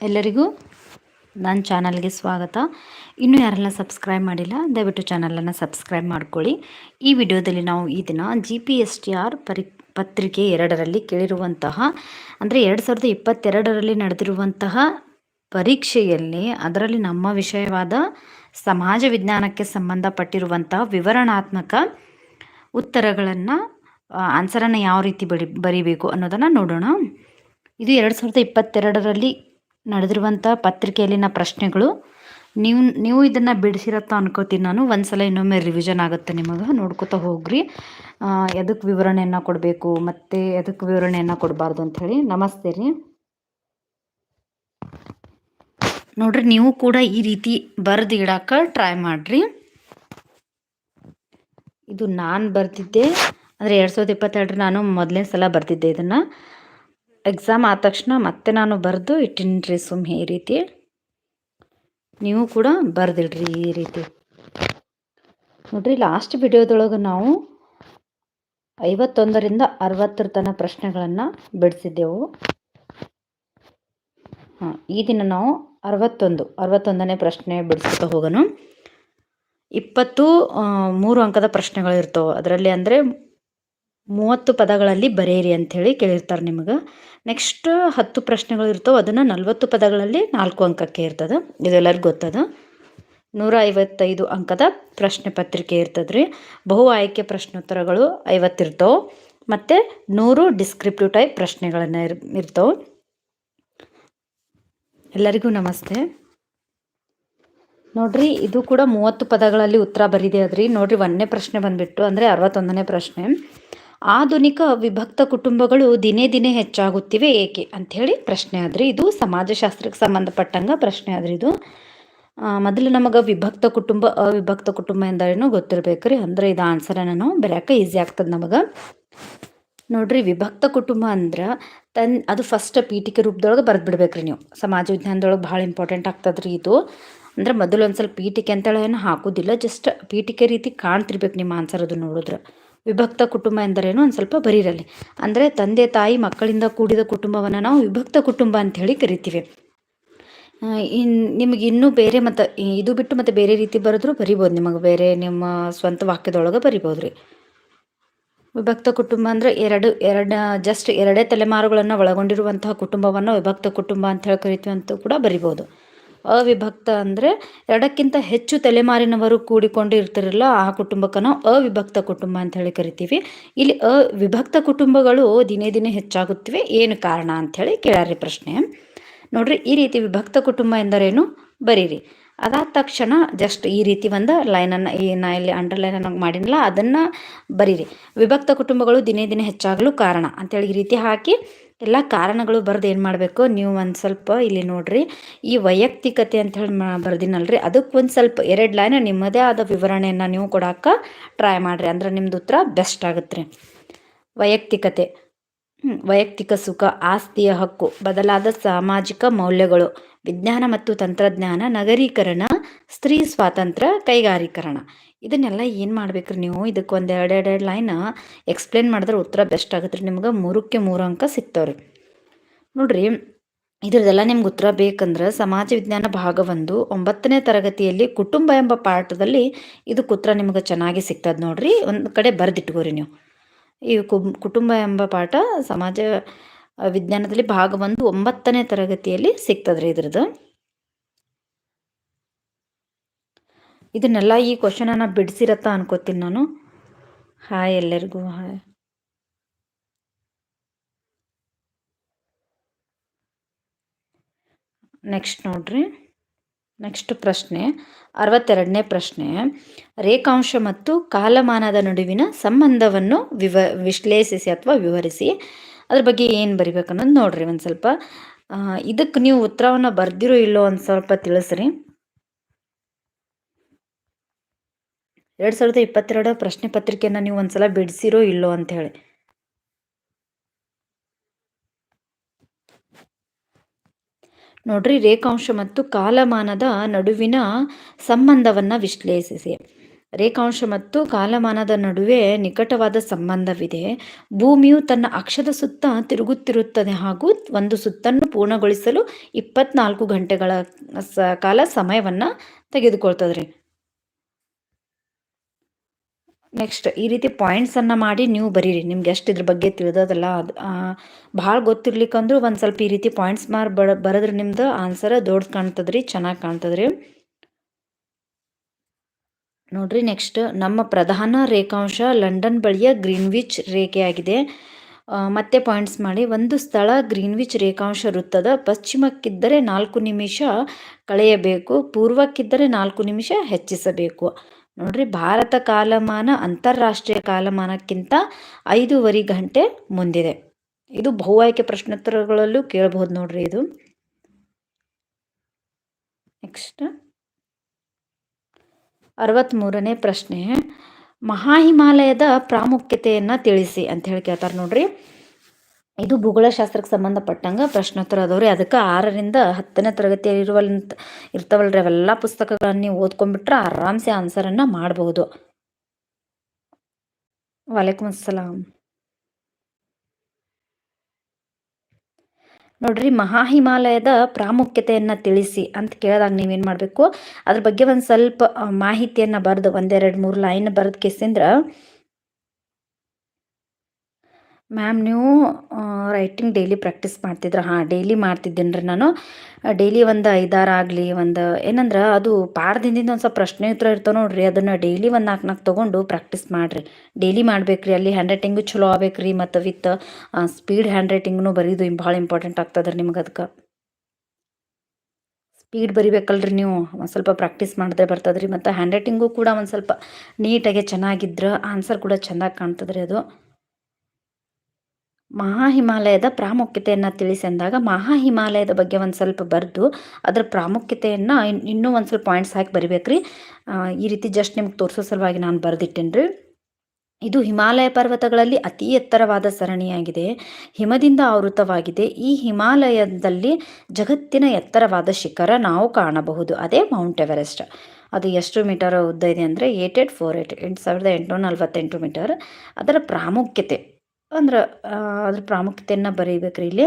ಎಲ್ಲರಿಗೂ ನನ್ನ ಚಾನಲ್ಗೆ ಸ್ವಾಗತ. ಇನ್ನೂ ಯಾರೆಲ್ಲ ಸಬ್ಸ್ಕ್ರೈಬ್ ಮಾಡಿಲ್ಲ, ದಯವಿಟ್ಟು ಚಾನಲನ್ನು ಸಬ್ಸ್ಕ್ರೈಬ್ ಮಾಡ್ಕೊಳ್ಳಿ. ಈ ವಿಡಿಯೋದಲ್ಲಿ ನಾವು ಈ ದಿನ G P S T R ಪರಿ, ಪತ್ರಿಕೆ ಎರಡರಲ್ಲಿ ಕೇಳಿರುವಂತಹ, ಅಂದರೆ ಎರಡು ಸಾವಿರದ ಇಪ್ಪತ್ತೆರಡರಲ್ಲಿ ನಡೆದಿರುವಂತಹ ಪರೀಕ್ಷೆಯಲ್ಲಿ ಅದರಲ್ಲಿ ನಮ್ಮ ವಿಷಯವಾದ ಸಮಾಜ ವಿಜ್ಞಾನಕ್ಕೆ ಸಂಬಂಧಪಟ್ಟಿರುವಂತಹ ವಿವರಣಾತ್ಮಕ ಉತ್ತರಗಳನ್ನು ಆನ್ಸರನ್ನು ಯಾವ ರೀತಿ ಬರಿ ಬರಿಬೇಕು ಅನ್ನೋದನ್ನು ನೋಡೋಣ. ಇದು ಎರಡು ಸಾವಿರದ ಇಪ್ಪತ್ತೆರಡರಲ್ಲಿ ನಡೆದಿರುವಂಥ ಪತ್ರಿಕೆಯಲ್ಲಿನ ಪ್ರಶ್ನೆಗಳು. ನೀವು ನೀವು ಇದನ್ನು ಬಿಡಿಸಿರತ್ತ ಅನ್ಕೋತೀನಿ ನಾನು. ಒಂದು ಸಲ ಇನ್ನೊಮ್ಮೆ ರಿವಿಷನ್ ಆಗುತ್ತೆ ನಿಮಗೆ. ನೋಡ್ಕೋತಾ ಹೋಗ್ರಿ. ಎದಕ್ಕೆ ವಿವರಣೆಯನ್ನು ಕೊಡಬೇಕು ಮತ್ತು ಎದಕ್ಕೆ ವಿವರಣೆಯನ್ನು ಕೊಡಬಾರ್ದು ಅಂಥೇಳಿ ನಮಸ್ತೆ ರೀ. ನೋಡ್ರಿ, ನೀವು ಕೂಡ ಈ ರೀತಿ ಬರೆದು ಇಡಕ್ಕೆ ಟ್ರೈ ಮಾಡಿರಿ. ಇದು ನಾನು ಬರ್ತಿದ್ದೆ ಅಂದರೆ ಎರಡು ಸಾವಿರದ ಇಪ್ಪತ್ತೆರಡರ ನಾನು ಮೊದಲನೇ ಸಲ ಬರ್ತಿದ್ದೆ ಇದನ್ನು. ಎಕ್ಸಾಮ್ ಆದ ತಕ್ಷಣ ಮತ್ತೆ ನಾನು ಬರೆದು ಇಟ್ಟಿನ್ರಿ ಸುಮ್ಮನೆ ಈ ರೀತಿ. ನೀವು ಕೂಡ ಬರೆದಿಡ್ರಿ ಈ ರೀತಿ. ನೋಡ್ರಿ ಲಾಸ್ಟ್ ವಿಡಿಯೋದೊಳಗೆ ನಾವು ಐವತ್ತೊಂದರಿಂದ ಅರವತ್ತರ ತನಕ ಪ್ರಶ್ನೆಗಳನ್ನು ಬಿಡಿಸಿದ್ದೆವು. ಹಾಂ, ಈ ದಿನ ನಾವು ಅರವತ್ತೊಂದು, ಅರವತ್ತೊಂದನೇ ಪ್ರಶ್ನೆ ಬಿಡಿಸ್ತಾ ಹೋಗೋಣ. ಇಪ್ಪತ್ತು ಮೂರು ಅಂಕದ ಪ್ರಶ್ನೆಗಳು ಇರ್ತವೆ ಅದರಲ್ಲಿ ಅಂದರೆ ಮೂವತ್ತು ಪದಗಳಲ್ಲಿ ಬರೆಯಿರಿ ಅಂಥೇಳಿ ಕೇಳಿರ್ತಾರೆ ನಿಮಗೆ. ನೆಕ್ಸ್ಟ್ ಹತ್ತು ಪ್ರಶ್ನೆಗಳು ಇರ್ತವೆ, ಅದನ್ನು ನಲ್ವತ್ತು ಪದಗಳಲ್ಲಿ ನಾಲ್ಕು ಅಂಕಕ್ಕೆ ಇರ್ತದೆ. ಇದೆಲ್ಲರಿಗೂ ಗೊತ್ತದ? ನೂರ ಐವತ್ತೈದು ಅಂಕದ ಪ್ರಶ್ನೆ ಪತ್ರಿಕೆ ಇರ್ತದೆ ರೀ ಬಹು ಆಯ್ಕೆ ಪ್ರಶ್ನೋತ್ತರಗಳು ಐವತ್ತಿರ್ತವೆ. ಮತ್ತು ನೂರು ಡಿಸ್ಕ್ರಿಪ್ಟಿವ್ ಟೈಪ್ ಪ್ರಶ್ನೆಗಳನ್ನು ಇರ್, ಇರ್ತವೆ. ಎಲ್ಲರಿಗೂ ನಮಸ್ತೆ. ನೋಡ್ರಿ, ಇದು ಕೂಡ ಮೂವತ್ತು ಪದಗಳಲ್ಲಿ ಉತ್ತರ ಬರಿದೆ ಅದ್ರಿ. ನೋಡ್ರಿ, ಒಂದನೇ ಪ್ರಶ್ನೆ ಬಂದುಬಿಟ್ಟು, ಅಂದರೆ ಅರವತ್ತೊಂದನೇ ಪ್ರಶ್ನೆ. ಆಧುನಿಕ ವಿಭಕ್ತ ಕುಟುಂಬಗಳು ದಿನೇ ದಿನೇ ಹೆಚ್ಚಾಗುತ್ತಿವೆ ಏಕೆ ಅಂಥೇಳಿ ಪ್ರಶ್ನೆ ಆದ್ರಿ ಇದು ಸಮಾಜಶಾಸ್ತ್ರಕ್ಕೆ ಸಂಬಂಧಪಟ್ಟಂಗ ಪ್ರಶ್ನೆ ಆದ್ರಿ ಇದು. ಮೊದಲು ನಮಗೆ ವಿಭಕ್ತ ಕುಟುಂಬ, ಅವಿಭಕ್ತ ಕುಟುಂಬ ಎಂದರೇನು ಗೊತ್ತಿರ್ಬೇಕು ರೀ? ಅಂದರೆ ಇದು ಆನ್ಸರನ್ನು ನಾವು ಬರೆಯಕ್ಕೆ ಈಸಿ ಆಗ್ತದೆ ನಮಗೆ. ನೋಡ್ರಿ, ವಿಭಕ್ತ ಕುಟುಂಬ ಅಂದ್ರೆ ತನ್, ಅದು ಫಸ್ಟ್ ಪೀಠಿಕೆ ರೂಪದೊಳಗೆ ಬರೆದು ಬಿಡ್ಬೇಕ್ರಿ ನೀವು. ಸಮಾಜ ವಿಜ್ಞಾನದೊಳಗೆ ಭಾಳ ಇಂಪಾರ್ಟೆಂಟ್ ಆಗ್ತದ್ರಿ ಇದು. ಅಂದ್ರೆ ಮೊದಲು ಒಂದು ಸ್ವಲ್ಪ ಪೀಠಿಕೆ ಅಂತೇಳಿ ಏನು ಹಾಕೋದಿಲ್ಲ ಜಸ್ಟ್ ಪೀಠಿಕೆ ರೀತಿ ಕಾಣ್ತಿರ್ಬೇಕು ನಿಮ್ಮ ಆನ್ಸರ್ ಅದು ನೋಡಿದ್ರೆ. ವಿಭಕ್ತ ಕುಟುಂಬ ಎಂದರೇನು ಒಂದು ಸ್ವಲ್ಪ ಬರೀರಲ್ಲಿ ಅಂದರೆ ತಂದೆ, ತಾಯಿ, ಮಕ್ಕಳಿಂದ ಕೂಡಿದ ಕುಟುಂಬವನ್ನು ನಾವು ವಿಭಕ್ತ ಕುಟುಂಬ ಅಂತ ಹೇಳಿ ಕರಿತೀವಿ ಇನ್ ನಿಮಗೆ ಇನ್ನೂ ಬೇರೆ ಮತ್ತು ಇದು ಬಿಟ್ಟು ಮತ್ತು ಬೇರೆ ರೀತಿ ಬರೆದ್ರು ಬರಿಬೋದು ನಿಮಗೆ. ಬೇರೆ ನಿಮ್ಮ ಸ್ವಂತ ವಾಕ್ಯದೊಳಗೆ ಬರಿಬೋದು ರೀ. ವಿಭಕ್ತ ಕುಟುಂಬ ಅಂದರೆ ಎರಡು ಎರಡು ಜಸ್ಟ್ ಎರಡೇ ತಲೆಮಾರುಗಳನ್ನು ಒಳಗೊಂಡಿರುವಂತಹ ಕುಟುಂಬವನ್ನು ವಿಭಕ್ತ ಕುಟುಂಬ ಅಂತ ಹೇಳಿ ಕರಿತೀವಿ ಅಂತ ಕೂಡ ಬರಿಬೋದು. ಅವಿಭಕ್ತ ಅಂದರೆ ಎರಡಕ್ಕಿಂತ ಹೆಚ್ಚು ತಲೆಮಾರಿನವರು ಕೂಡಿಕೊಂಡು ಇರ್ತಿರಲ್ಲ ಆ ಕುಟುಂಬಕ್ಕೆ ನಾವು ಅವಿಭಕ್ತ ಕುಟುಂಬ ಅಂತ ಹೇಳಿ ಕರಿತೀವಿ. ಇಲ್ಲಿ ಅವಿಭಕ್ತ ಕುಟುಂಬಗಳು ದಿನೇ ದಿನೇ ಹೆಚ್ಚಾಗುತ್ತಿವೆ. ಏನು ಕಾರಣ ಅಂಥೇಳಿ ಕೇಳಾರಿ ಪ್ರಶ್ನೆ. ನೋಡ್ರಿ, ಈ ರೀತಿ ವಿಭಕ್ತ ಕುಟುಂಬ ಎಂದರೇನು? ಬರೀರಿ. ಅದಾದ ತಕ್ಷಣ ಜಸ್ಟ್ ಈ ರೀತಿ ಒಂದು ಲೈನನ್ನು ಈ ನಾ ಇಲ್ಲಿ ಅಂಡರ್ಲೈನನ್ನು ಮಾಡಿನಲ್ಲ ಅದನ್ನು ಬರೀರಿ. ವಿಭಕ್ತ ಕುಟುಂಬಗಳು ದಿನೇ ದಿನೇ ಹೆಚ್ಚಾಗಲು ಕಾರಣ ಅಂತೇಳಿ ಈ ರೀತಿ ಹಾಕಿ ಎಲ್ಲ ಕಾರಣಗಳು ಬರೆದು ಏನು ಮಾಡಬೇಕು? ನೀವು ಒಂದು ಸ್ವಲ್ಪ ಇಲ್ಲಿ ನೋಡಿರಿ, ಈ ವೈಯಕ್ತಿಕತೆ ಅಂತ ಹೇಳಿ ಮಾ ಬರ್ದಿನಲ್ರಿ. ಅದಕ್ಕೆ ಒಂದು ಸ್ವಲ್ಪ ಎರಡು ಲೈನ್ ನಿಮ್ಮದೇ ಆದ ವಿವರಣೆಯನ್ನು ನೀವು ಕೊಡೋಕೆ ಟ್ರೈ ಮಾಡಿರಿ. ಅಂದ್ರೆ ನಿಮ್ಮದು ಉತ್ತರ ಬೆಸ್ಟ್ ಆಗುತ್ತೆ ರೀ ವೈಯಕ್ತಿಕತೆ ವೈಯಕ್ತಿಕ ಸುಖ, ಆಸ್ತಿಯ ಹಕ್ಕು, ಬದಲಾದ ಸಾಮಾಜಿಕ ಮೌಲ್ಯಗಳು. ವಿಜ್ಞಾನ ಮತ್ತು ತಂತ್ರಜ್ಞಾನ, ನಗರೀಕರಣ, ಸ್ತ್ರೀ ಸ್ವಾತಂತ್ರ್ಯ, ಕೈಗಾರೀಕರಣ. ಇದನ್ನೆಲ್ಲ ಏನು ಮಾಡ್ಬೇಕ್ರಿ ನೀವು? ಇದಕ್ಕೆ ಒಂದು ಎರಡು ಎರಡು ಲೈನ್ ಎಕ್ಸ್ಪ್ಲೇನ್ ಮಾಡಿದ್ರೆ ಉತ್ತರ ಬೆಸ್ಟ್ ಆಗುತ್ತೆ ರೀ ನಿಮ್ಗೆ. ಮೂರಕ್ಕೆ ಮೂರು ಅಂಕ ಸಿಗ್ತಾವ್ರಿ. ನೋಡ್ರಿ ಇದರದೆಲ್ಲ ನಿಮ್ಗೆ ಉತ್ತರ ಬೇಕಂದ್ರೆ ಸಮಾಜ ವಿಜ್ಞಾನ ಭಾಗ ಒಂದು, ಒಂಬತ್ತನೇ ತರಗತಿಯಲ್ಲಿ ಕುಟುಂಬ ಎಂಬ ಪಾಠದಲ್ಲಿ ಇದಕ್ಕೆ ಉತ್ತರ ನಿಮ್ಗೆ ಚೆನ್ನಾಗಿ ಸಿಗ್ತದೆ ನೋಡ್ರಿ. ಒಂದು ಕಡೆ ಬರೆದಿಟ್ಕೋರಿ ನೀವು. ಈ ಕುಟುಂಬ ಎಂಬ ಪಾಠ ಸಮಾಜ ವಿಜ್ಞಾನದಲ್ಲಿ ಭಾಗ ಒಂದು, ಒಂಬತ್ತನೇ ತರಗತಿಯಲ್ಲಿ ಸಿಗ್ತದ್ರಿ ಇದ್ರದ್ದು. ಇದನ್ನೆಲ್ಲ ಈ ಕ್ವಶನನ್ನು ಬಿಡಿಸಿರತ್ತ ಅನ್ಕೋತೀನಿ ನಾನು. ಹಾಯ್ ಎಲ್ಲರಿಗೂ ಹಾಯ್ ನೆಕ್ಸ್ಟ್ ನೋಡ್ರಿ. ನೆಕ್ಸ್ಟ್ ಪ್ರಶ್ನೆ, ಅರವತ್ತೆರಡನೇ ಪ್ರಶ್ನೆ. ರೇಖಾಂಶ ಮತ್ತು ಕಾಲಮಾನದ ನಡುವಿನ ಸಂಬಂಧವನ್ನು ವಿವ, ವಿಶ್ಲೇಷಿಸಿ ಅಥವಾ ವಿವರಿಸಿ. ಅದ್ರ ಬಗ್ಗೆ ಏನು ಬರಿಬೇಕನ್ನೋದು ನೋಡ್ರಿ ಒಂದು ಸ್ವಲ್ಪ. ಇದಕ್ಕೆ ನೀವು ಉತ್ತರವನ್ನು ಬರ್ದಿರೋ ಇಲ್ಲೋ ಒಂದು ಸ್ವಲ್ಪ ತಿಳಿಸ್ರಿ. ಎರಡು ಸಾವಿರದ ಇಪ್ಪತ್ತೆರಡು ಪ್ರಶ್ನೆ ಪತ್ರಿಕೆಯನ್ನು ನೀವು ಒಂದ್ಸಲ ಬಿಡಿಸಿರೋ ಇಲ್ಲೋ ಅಂತ ಹೇಳಿ. ನೋಡ್ರಿ, ರೇಖಾಂಶ ಮತ್ತು ಕಾಲಮಾನದ ನಡುವಿನ ಸಂಬಂಧವನ್ನು ವಿಶ್ಲೇಷಿಸಿ. ರೇಖಾಂಶ ಮತ್ತು ಕಾಲಮಾನದ ನಡುವೆ ನಿಕಟವಾದ ಸಂಬಂಧವಿದೆ. ಭೂಮಿಯು ತನ್ನ ಅಕ್ಷದ ಸುತ್ತ ತಿರುಗುತ್ತಿರುತ್ತದೆ ಹಾಗೂ ಒಂದು ಸುತ್ತನ್ನು ಪೂರ್ಣಗೊಳಿಸಲು ಇಪ್ಪತ್ನಾಲ್ಕು ಗಂಟೆಗಳ ಕಾಲ ಸಮಯವನ್ನು ತೆಗೆದುಕೊಳ್ತದ್ರಿ. ನೆಕ್ಸ್ಟ್ ಈ ರೀತಿ ಪಾಯಿಂಟ್ಸನ್ನು ಮಾಡಿ ನೀವು ಬರೀರಿ. ನಿಮ್ಗೆ ಎಷ್ಟು ಇದ್ರ ಬಗ್ಗೆ ತಿಳಿದದಲ್ಲ ಅದು ಭಾಳ ಗೊತ್ತಿರ್ಲಿಕ್ಕಂದ್ರೂ ಒಂದು ಸ್ವಲ್ಪ ಈ ರೀತಿ ಪಾಯಿಂಟ್ಸ್ ಮಾರ್ ಬರ ಬರೆದ್ರೆ ನಿಮ್ದು ಆನ್ಸರ್ ದೊಡ್ಡ ಕಾಣ್ತದ್ರಿ, ಚೆನ್ನಾಗಿ ಕಾಣ್ತದ್ರಿ. ನೋಡ್ರಿ ನೆಕ್ಸ್ಟ್ ನಮ್ಮ ಪ್ರಧಾನ ರೇಖಾಂಶ ಲಂಡನ್ ಬಳಿಯ ಗ್ರೀನ್ವಿಚ್ ರೇಖೆಯಾಗಿದೆ. ಮತ್ತೆ ಪಾಯಿಂಟ್ಸ್ ಮಾಡಿ. ಒಂದು ಸ್ಥಳ ಗ್ರೀನ್ವಿಚ್ ರೇಖಾಂಶ ವೃತ್ತದ ಪಶ್ಚಿಮಕ್ಕಿದ್ದರೆ ನಾಲ್ಕು ನಿಮಿಷ ಕಳೆಯಬೇಕು, ಪೂರ್ವಕ್ಕಿದ್ದರೆ ನಾಲ್ಕು ನಿಮಿಷ ಹೆಚ್ಚಿಸಬೇಕು. ನೋಡ್ರಿ, ಭಾರತ ಕಾಲಮಾನ ಅಂತಾರಾಷ್ಟ್ರೀಯ ಕಾಲಮಾನಕ್ಕಿಂತ ಐದೂವರೆ ಗಂಟೆ ಮುಂದಿದೆ. ಇದು ಬಹು ಆಯ್ಕೆ ಪ್ರಶ್ನೋತ್ತರಗಳಲ್ಲೂ ಕೇಳಬಹುದು ನೋಡ್ರಿ ಇದು. ನೆಕ್ಸ್ಟ್ ಅರವತ್ತ್ಮೂರನೇ ಪ್ರಶ್ನೆ. ಮಹಾ ಹಿಮಾಲಯದ ಪ್ರಾಮುಖ್ಯತೆಯನ್ನು ತಿಳಿಸಿ ಅಂತ ಹೇಳಿ ಕೇಳ್ತಾರೆ ನೋಡ್ರಿ. ಇದು ಭೂಗೋಳಶಾಸ್ತ್ರಕ್ಕೆ ಸಂಬಂಧಪಟ್ಟಂಗೆ ಪ್ರಶ್ನೋತ್ತರ ಅದಾವ್ರಿ ಅದಕ್ಕೆ ಆರರಿಂದ ಹತ್ತನೇ ತರಗತಿಯಲ್ಲಿ ಇರುವಂತ ಇರ್ತಾವಲ್ರಿ. ಅವೆಲ್ಲ ಪುಸ್ತಕಗಳನ್ನ ನೀವು ಓದ್ಕೊಂಡ್ಬಿಟ್ರೆ ಆರಾಮ್ಸೆ ಆನ್ಸರನ್ನು ಮಾಡಬಹುದು ವಾಲೇಕುಮ್ ಅಸ್ಸಲಾಂ. ನೋಡ್ರಿ ಮಹಾ ಹಿಮಾಲಯದ ಪ್ರಾಮುಖ್ಯತೆಯನ್ನು ತಿಳಿಸಿ ಅಂತ ಕೇಳಿದಾಗ ನೀವೇನು ಮಾಡಬೇಕು? ಅದ್ರ ಬಗ್ಗೆ ಒಂದು ಸ್ವಲ್ಪ ಮಾಹಿತಿಯನ್ನು ಬರೆದು ಒಂದೆರಡು ಮೂರು ಲೈನ್ ಬರೆದು ಕೇಸಿಂದ್ರ ಮ್ಯಾಮ್ ನೀವು ರೈಟಿಂಗ್ ಡೈಲಿ ಪ್ರಾಕ್ಟೀಸ್ ಮಾಡ್ತಿದ್ರ? ಹಾಂ ಡೈಲಿ ಮಾಡ್ತಿದ್ದೀನಿ ರೀ ನಾನು. ಡೈಲಿ ಒಂದು ಐದಾರು ಆಗಲಿ, ಒಂದು, ಏನಂದ್ರೆ, ಅದು ಪಾಠದಿಂದ ಒಂದು ಸ್ವಲ್ಪ ಪ್ರಶ್ನೆ ಉತ್ತರ ಇರ್ತಾವೆ ನೋಡ್ರಿ, ಅದನ್ನು ಡೈಲಿ ಒಂದು ನಾಲ್ಕು ನಾಲ್ಕು ತೊಗೊಂಡು ಪ್ರಾಕ್ಟೀಸ್ ಮಾಡಿರಿ. ಡೈಲಿ ಮಾಡ್ಬೇಕು ರೀ ಅಲ್ಲಿ ಹ್ಯಾಂಡ್ ರೈಟಿಂಗು ಚಲೋ ಆಗ್ಬೇಕು ರೀ ಮತ್ತು ವಿತ್ ಸ್ಪೀಡ್ ಹ್ಯಾಂಡ್ ರೈಟಿಂಗ್ನು ಬರೀದು ಭಾಳ ಇಂಪಾರ್ಟೆಂಟ್ ಆಗ್ತದೆ ರೀ ನಿಮ್ಗೆ ಅದಕ್ಕೆ ಸ್ಪೀಡ್ ಬರಿಬೇಕಲ್ರಿ ನೀವು, ಒಂದು ಸ್ವಲ್ಪ ಪ್ರಾಕ್ಟೀಸ್ ಮಾಡಿದ್ರೆ ಬರ್ತದ್ರಿ, ಮತ್ತು ಹ್ಯಾಂಡ್ ರೈಟಿಂಗು ಕೂಡ ಒಂದು ಸ್ವಲ್ಪ ನೀಟಾಗೆ ಚೆನ್ನಾಗಿದ್ರೆ ಆನ್ಸರ್ ಕೂಡ ಚೆನ್ನಾಗಿ ಕಾಣ್ತದ್ರಿ ಅದು. ಮಹಾ ಹಿಮಾಲಯದ ಪ್ರಾಮುಖ್ಯತೆಯನ್ನು ತಿಳಿಸಿ ಅಂದಾಗ ಮಹಾ ಹಿಮಾಲಯದ ಬಗ್ಗೆ ಒಂದು ಸ್ವಲ್ಪ ಬರೆದು ಅದರ ಪ್ರಾಮುಖ್ಯತೆಯನ್ನು ಇನ್ನೂ ಒಂದು ಸ್ವಲ್ಪ ಪಾಯಿಂಟ್ಸ್ ಹಾಕಿ ಬರಿಬೇಕ್ರಿ. ಈ ರೀತಿ ಜಸ್ಟ್ ನಿಮ್ಗೆ ತೋರಿಸೋ ಸಲುವಾಗಿ ನಾನು ಬರೆದಿಟ್ಟೇನೆ ರೀ ಇದು ಹಿಮಾಲಯ ಪರ್ವತಗಳಲ್ಲಿ ಅತಿ ಎತ್ತರವಾದ ಸರಣಿಯಾಗಿದೆ. ಹಿಮದಿಂದ ಆವೃತವಾಗಿದೆ. ಈ ಹಿಮಾಲಯದಲ್ಲಿ ಜಗತ್ತಿನ ಎತ್ತರವಾದ ಶಿಖರ ನಾವು ಕಾಣಬಹುದು. ಅದೇ ಮೌಂಟ್ ಎವರೆಸ್ಟ್. ಅದು ಎಷ್ಟು ಮೀಟರ್ ಉದ್ದ ಇದೆ ಅಂದರೆ ಏಟ್ ಏಟ್ ಫೋರ್ ಏಟ್, ಎಂಟು ಸಾವಿರದ ಎಂಟುನೂರ ನಲವತ್ತೆಂಟು ಮೀಟರ್. ಅದರ ಪ್ರಾಮುಖ್ಯತೆ. ಅಂದ್ರೆ ಅದ್ರ ಪ್ರಾಮುಖ್ಯತೆಯನ್ನು ಬರೀಬೇಕ್ರಿ ಇಲ್ಲಿ.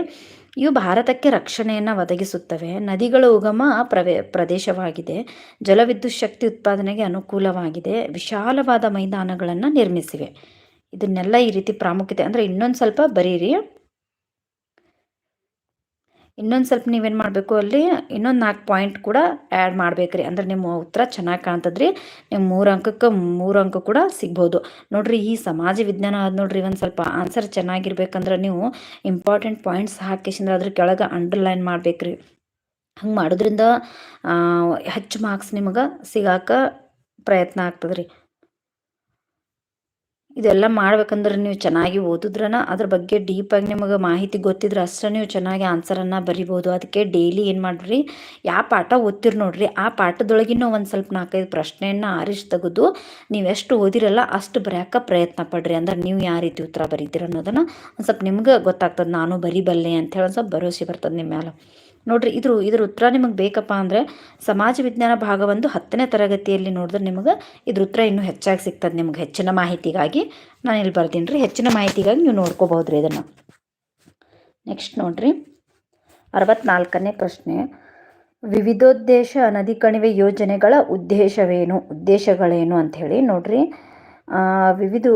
ಇವು ಭಾರತಕ್ಕೆ ರಕ್ಷಣೆಯನ್ನು ಒದಗಿಸುತ್ತವೆ. ನದಿಗಳ ಉಗಮ ಪ್ರವೇ, ಪ್ರದೇಶವಾಗಿದೆ. ಜಲವಿದ್ಯುತ್ ಶಕ್ತಿ ಉತ್ಪಾದನೆಗೆ ಅನುಕೂಲವಾಗಿದೆ. ವಿಶಾಲವಾದ ಮೈದಾನಗಳನ್ನು ನಿರ್ಮಿಸಿವೆ. ಇದನ್ನೆಲ್ಲ ಈ ರೀತಿ ಪ್ರಾಮುಖ್ಯತೆ, ಅಂದರೆ ಇನ್ನೊಂದು ಸ್ವಲ್ಪ ಬರೀರಿ. ಇನ್ನೊಂದು ಸ್ವಲ್ಪ ನೀವೇನು ಮಾಡಬೇಕು ಅಲ್ಲಿ ಇನ್ನೊಂದು ನಾಲ್ಕು ಪಾಯಿಂಟ್ ಕೂಡ ಆ್ಯಡ್ ಮಾಡ್ಬೇಕ್ರಿ. ಅಂದ್ರೆ ನಿಮ್ಮ ಉತ್ತರ ಚೆನ್ನಾಗಿ ಕಾಣ್ತದ್ರಿ. ನಿಮ್ಮ ಮೂರು ಅಂಕಕ್ಕೆ ಮೂರು ಅಂಕ ಕೂಡ ಸಿಗ್ಬೋದು. ನೋಡ್ರಿ, ಈ ಸಮಾಜ ವಿಜ್ಞಾನ ಅದು ನೋಡ್ರಿ, ಒಂದು ಸ್ವಲ್ಪ ಆನ್ಸರ್ ಚೆನ್ನಾಗಿರ್ಬೇಕಂದ್ರೆ ನೀವು ಇಂಪಾರ್ಟೆಂಟ್ ಪಾಯಿಂಟ್ಸ್ ಹಾಕಿಸಿಂದ್ರೆ ಅದ್ರ ಕೆಳಗೆ ಅಂಡರ್ಲೈನ್ ಮಾಡ್ಬೇಕ್ರಿ. ಹಂಗೆ ಮಾಡೋದ್ರಿಂದ ಹೆಚ್ಚು ಮಾರ್ಕ್ಸ್ ನಿಮಗೆ ಸಿಗಾಕ ಪ್ರಯತ್ನ ಆಗ್ತದೆ ಇದೆಲ್ಲ ಮಾಡ್ಬೇಕಂದ್ರೆ ನೀವು ಚೆನ್ನಾಗಿ ಓದಿದ್ರನ ಅದ್ರ ಬಗ್ಗೆ ಡೀಪಾಗಿ ನಿಮಗೆ ಮಾಹಿತಿ ಗೊತ್ತಿದ್ರೆ ಅಷ್ಟೇ ನೀವು ಚೆನ್ನಾಗಿ ಆನ್ಸರನ್ನು ಬರಿಬೋದು. ಅದಕ್ಕೆ ಡೈಲಿ ಏನು ಮಾಡಿರಿ ಯಾವ ಪಾಠ ಓದ್ತಿರಿ ನೋಡ್ರಿ, ಆ ಪಾಠದೊಳಗಿನ ಒಂದು ಸ್ವಲ್ಪ ನಾಲ್ಕೈದು ಪ್ರಶ್ನೆಯನ್ನು ಆರಿಸಿ ತೆಗೆದು ಎಷ್ಟು ಓದಿರಲ್ಲ ಅಷ್ಟು ಬರೆಯೋಕೆ ಪ್ರಯತ್ನ ಪಡ್ರಿ. ಅಂದ್ರೆ ನೀವು ಯಾವ ರೀತಿ ಉತ್ತರ ಬರೀತೀರ ಅನ್ನೋದನ್ನು ಒಂದು ಸ್ವಲ್ಪ ನಿಮ್ಗೆ ಗೊತ್ತಾಗ್ತದೆ, ನಾನು ಬರಿಬಲ್ಲೆ ಅಂಥೇಳಿ ಒಂದು ಸ್ವಲ್ಪ ಭರವಸೆ ಬರ್ತದೆ ನಿಮ್ಮ ಮೇಲೆ ನೋಡಿರಿ, ಇದ್ರ ಇದ್ರ ಉತ್ತರ ನಿಮಗೆ ಬೇಕಪ್ಪ ಅಂದರೆ ಸಮಾಜ ವಿಜ್ಞಾನ ಭಾಗ ಒಂದು ಹತ್ತನೇ ತರಗತಿಯಲ್ಲಿ ನೋಡಿದ್ರೆ ನಿಮಗೆ ಇದ್ರ ಉತ್ತರ ಇನ್ನೂ ಹೆಚ್ಚಾಗಿ ಸಿಗ್ತದೆ ನಿಮ್ಗೆ ಹೆಚ್ಚಿನ ಮಾಹಿತಿಗಾಗಿ. ನಾನು ಇಲ್ಲಿ ಬರ್ತೀನಿ ರೀ, ಹೆಚ್ಚಿನ ಮಾಹಿತಿಗಾಗಿ ನೀವು ನೋಡ್ಕೋಬೋದು ರೀ ಇದನ್ನು. ನೆಕ್ಸ್ಟ್ ನೋಡ್ರಿ, ಅರವತ್ನಾಲ್ಕನೇ ಪ್ರಶ್ನೆ. ವಿವಿಧೋದ್ದೇಶ ನದಿ ಕಣಿವೆ ಯೋಜನೆಗಳ ಉದ್ದೇಶವೇನು, ಉದ್ದೇಶಗಳೇನು ಅಂಥೇಳಿ ನೋಡಿರಿ. ವಿವಿಧ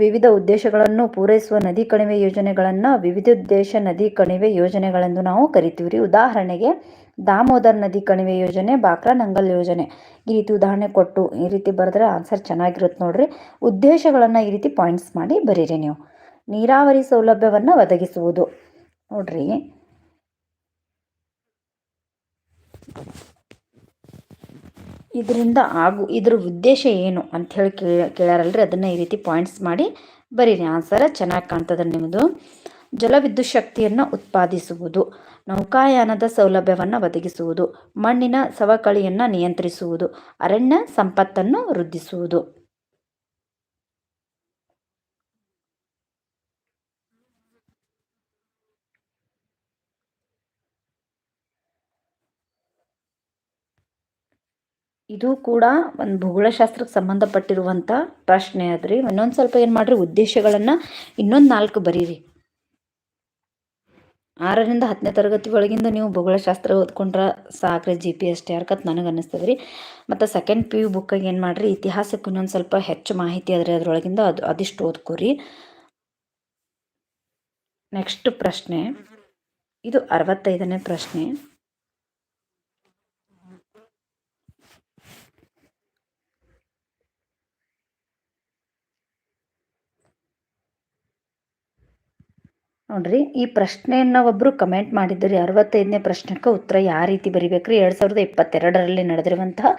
ವಿವಿಧ ಉದ್ದೇಶಗಳನ್ನು ಪೂರೈಸುವ ನದಿ ಕಣಿವೆ ಯೋಜನೆಗಳನ್ನು ವಿವಿಧ ಉದ್ದೇಶ ನದಿ ಕಣಿವೆ ಯೋಜನೆಗಳೆಂದು ನಾವು ಕರಿತೀವಿ ರೀ ಉದಾಹರಣೆಗೆ ದಾಮೋದರ್ ನದಿ ಕಣಿವೆ ಯೋಜನೆ, ಬಾಕ್ರಾ ನಂಗಲ್ ಯೋಜನೆ. ಈ ರೀತಿ ಉದಾಹರಣೆ ಕೊಟ್ಟು ಈ ರೀತಿ ಬರೆದ್ರೆ ಆನ್ಸರ್ ಚೆನ್ನಾಗಿರುತ್ತೆ ನೋಡ್ರಿ. ಉದ್ದೇಶಗಳನ್ನು ಈ ರೀತಿ ಪಾಯಿಂಟ್ಸ್ ಮಾಡಿ ಬರೀರಿ ನೀವು. ನೀರಾವರಿ ಸೌಲಭ್ಯವನ್ನು ಒದಗಿಸುವುದು. ನೋಡ್ರಿ. ಇದರಿಂದ ಆಗು, ಇದ್ರ ಉದ್ದೇಶ ಏನು ಅಂಥೇಳಿ ಕೇಳ ಕೇಳ್ಯಾರಲ್ರಿ ಅದನ್ನು ಈ ರೀತಿ ಪಾಯಿಂಟ್ಸ್ ಮಾಡಿ ಬರೀರಿ. ಆನ್ಸರ್ ಚೆನ್ನಾಗಿ ಕಾಣ್ತದೆ ನಿಮ್ಮದು ಜಲವಿದ್ಯುತ್ ಶಕ್ತಿಯನ್ನು ಉತ್ಪಾದಿಸುವುದು. ನೌಕಾಯಾನದ ಸೌಲಭ್ಯವನ್ನು ಒದಗಿಸುವುದು. ಮಣ್ಣಿನ ಸವಕಳಿಯನ್ನು ನಿಯಂತ್ರಿಸುವುದು. ಅರಣ್ಯ ಸಂಪತ್ತನ್ನು ವೃದ್ಧಿಸುವುದು. ಇದು ಕೂಡ ಒಂದು ಭೂಗೋಳಶಾಸ್ತ್ರಕ್ಕೆ ಸಂಬಂಧಪಟ್ಟಿರುವಂಥ ಪ್ರಶ್ನೆ ಅದ್ರಿ ಇನ್ನೊಂದು ಸ್ವಲ್ಪ ಏನು ಮಾಡ್ರಿ, ಉದ್ದೇಶಗಳನ್ನು ಇನ್ನೊಂದು ನಾಲ್ಕು ಬರೀರಿ. ಆರರಿಂದ ಹತ್ತನೇ ತರಗತಿ ಒಳಗಿಂದ ನೀವು ಭೂಗೋಳಶಾಸ್ತ್ರ ಓದ್ಕೊಂಡ್ರೆ ಸಾಕ್ರಿ ಜಿ ಪಿ ಎಸ್ ಟಿ ಯಾರ್ಕತ್ ನನಗೆ ಅನ್ನಿಸ್ತದೆ ರೀ ಮತ್ತು ಸೆಕೆಂಡ್ ಪಿ ಯು ಬುಕ್ಕಾಗಿ ಏನು ಮಾಡಿರಿ, ಇತಿಹಾಸಕ್ಕೆ ಇನ್ನೊಂದು ಸ್ವಲ್ಪ ಹೆಚ್ಚು ಮಾಹಿತಿ ಅದ್ರಿ ಅದರೊಳಗಿಂದ, ಅದು ಅದಿಷ್ಟು ಓದ್ಕೋರಿ. ನೆಕ್ಸ್ಟ್ ಪ್ರಶ್ನೆ, ಇದು ಅರವತ್ತೈದನೇ ಪ್ರಶ್ನೆ. ನೋಡ್ರಿ, ಈ ಪ್ರಶ್ನೆಯನ್ನು ಒಬ್ಬರು ಕಮೆಂಟ್ ಮಾಡಿದ್ರಿ ಅರವತ್ತೈದನೇ ಪ್ರಶ್ನೆಗೆ ಉತ್ತರ ಯಾವ ರೀತಿ ಬರಿಬೇಕ್ರಿ? ಎರಡು ಸಾವಿರದ ಇಪ್ಪತ್ತೆರಡರಲ್ಲಿ ನಡೆದಿರುವಂತಹ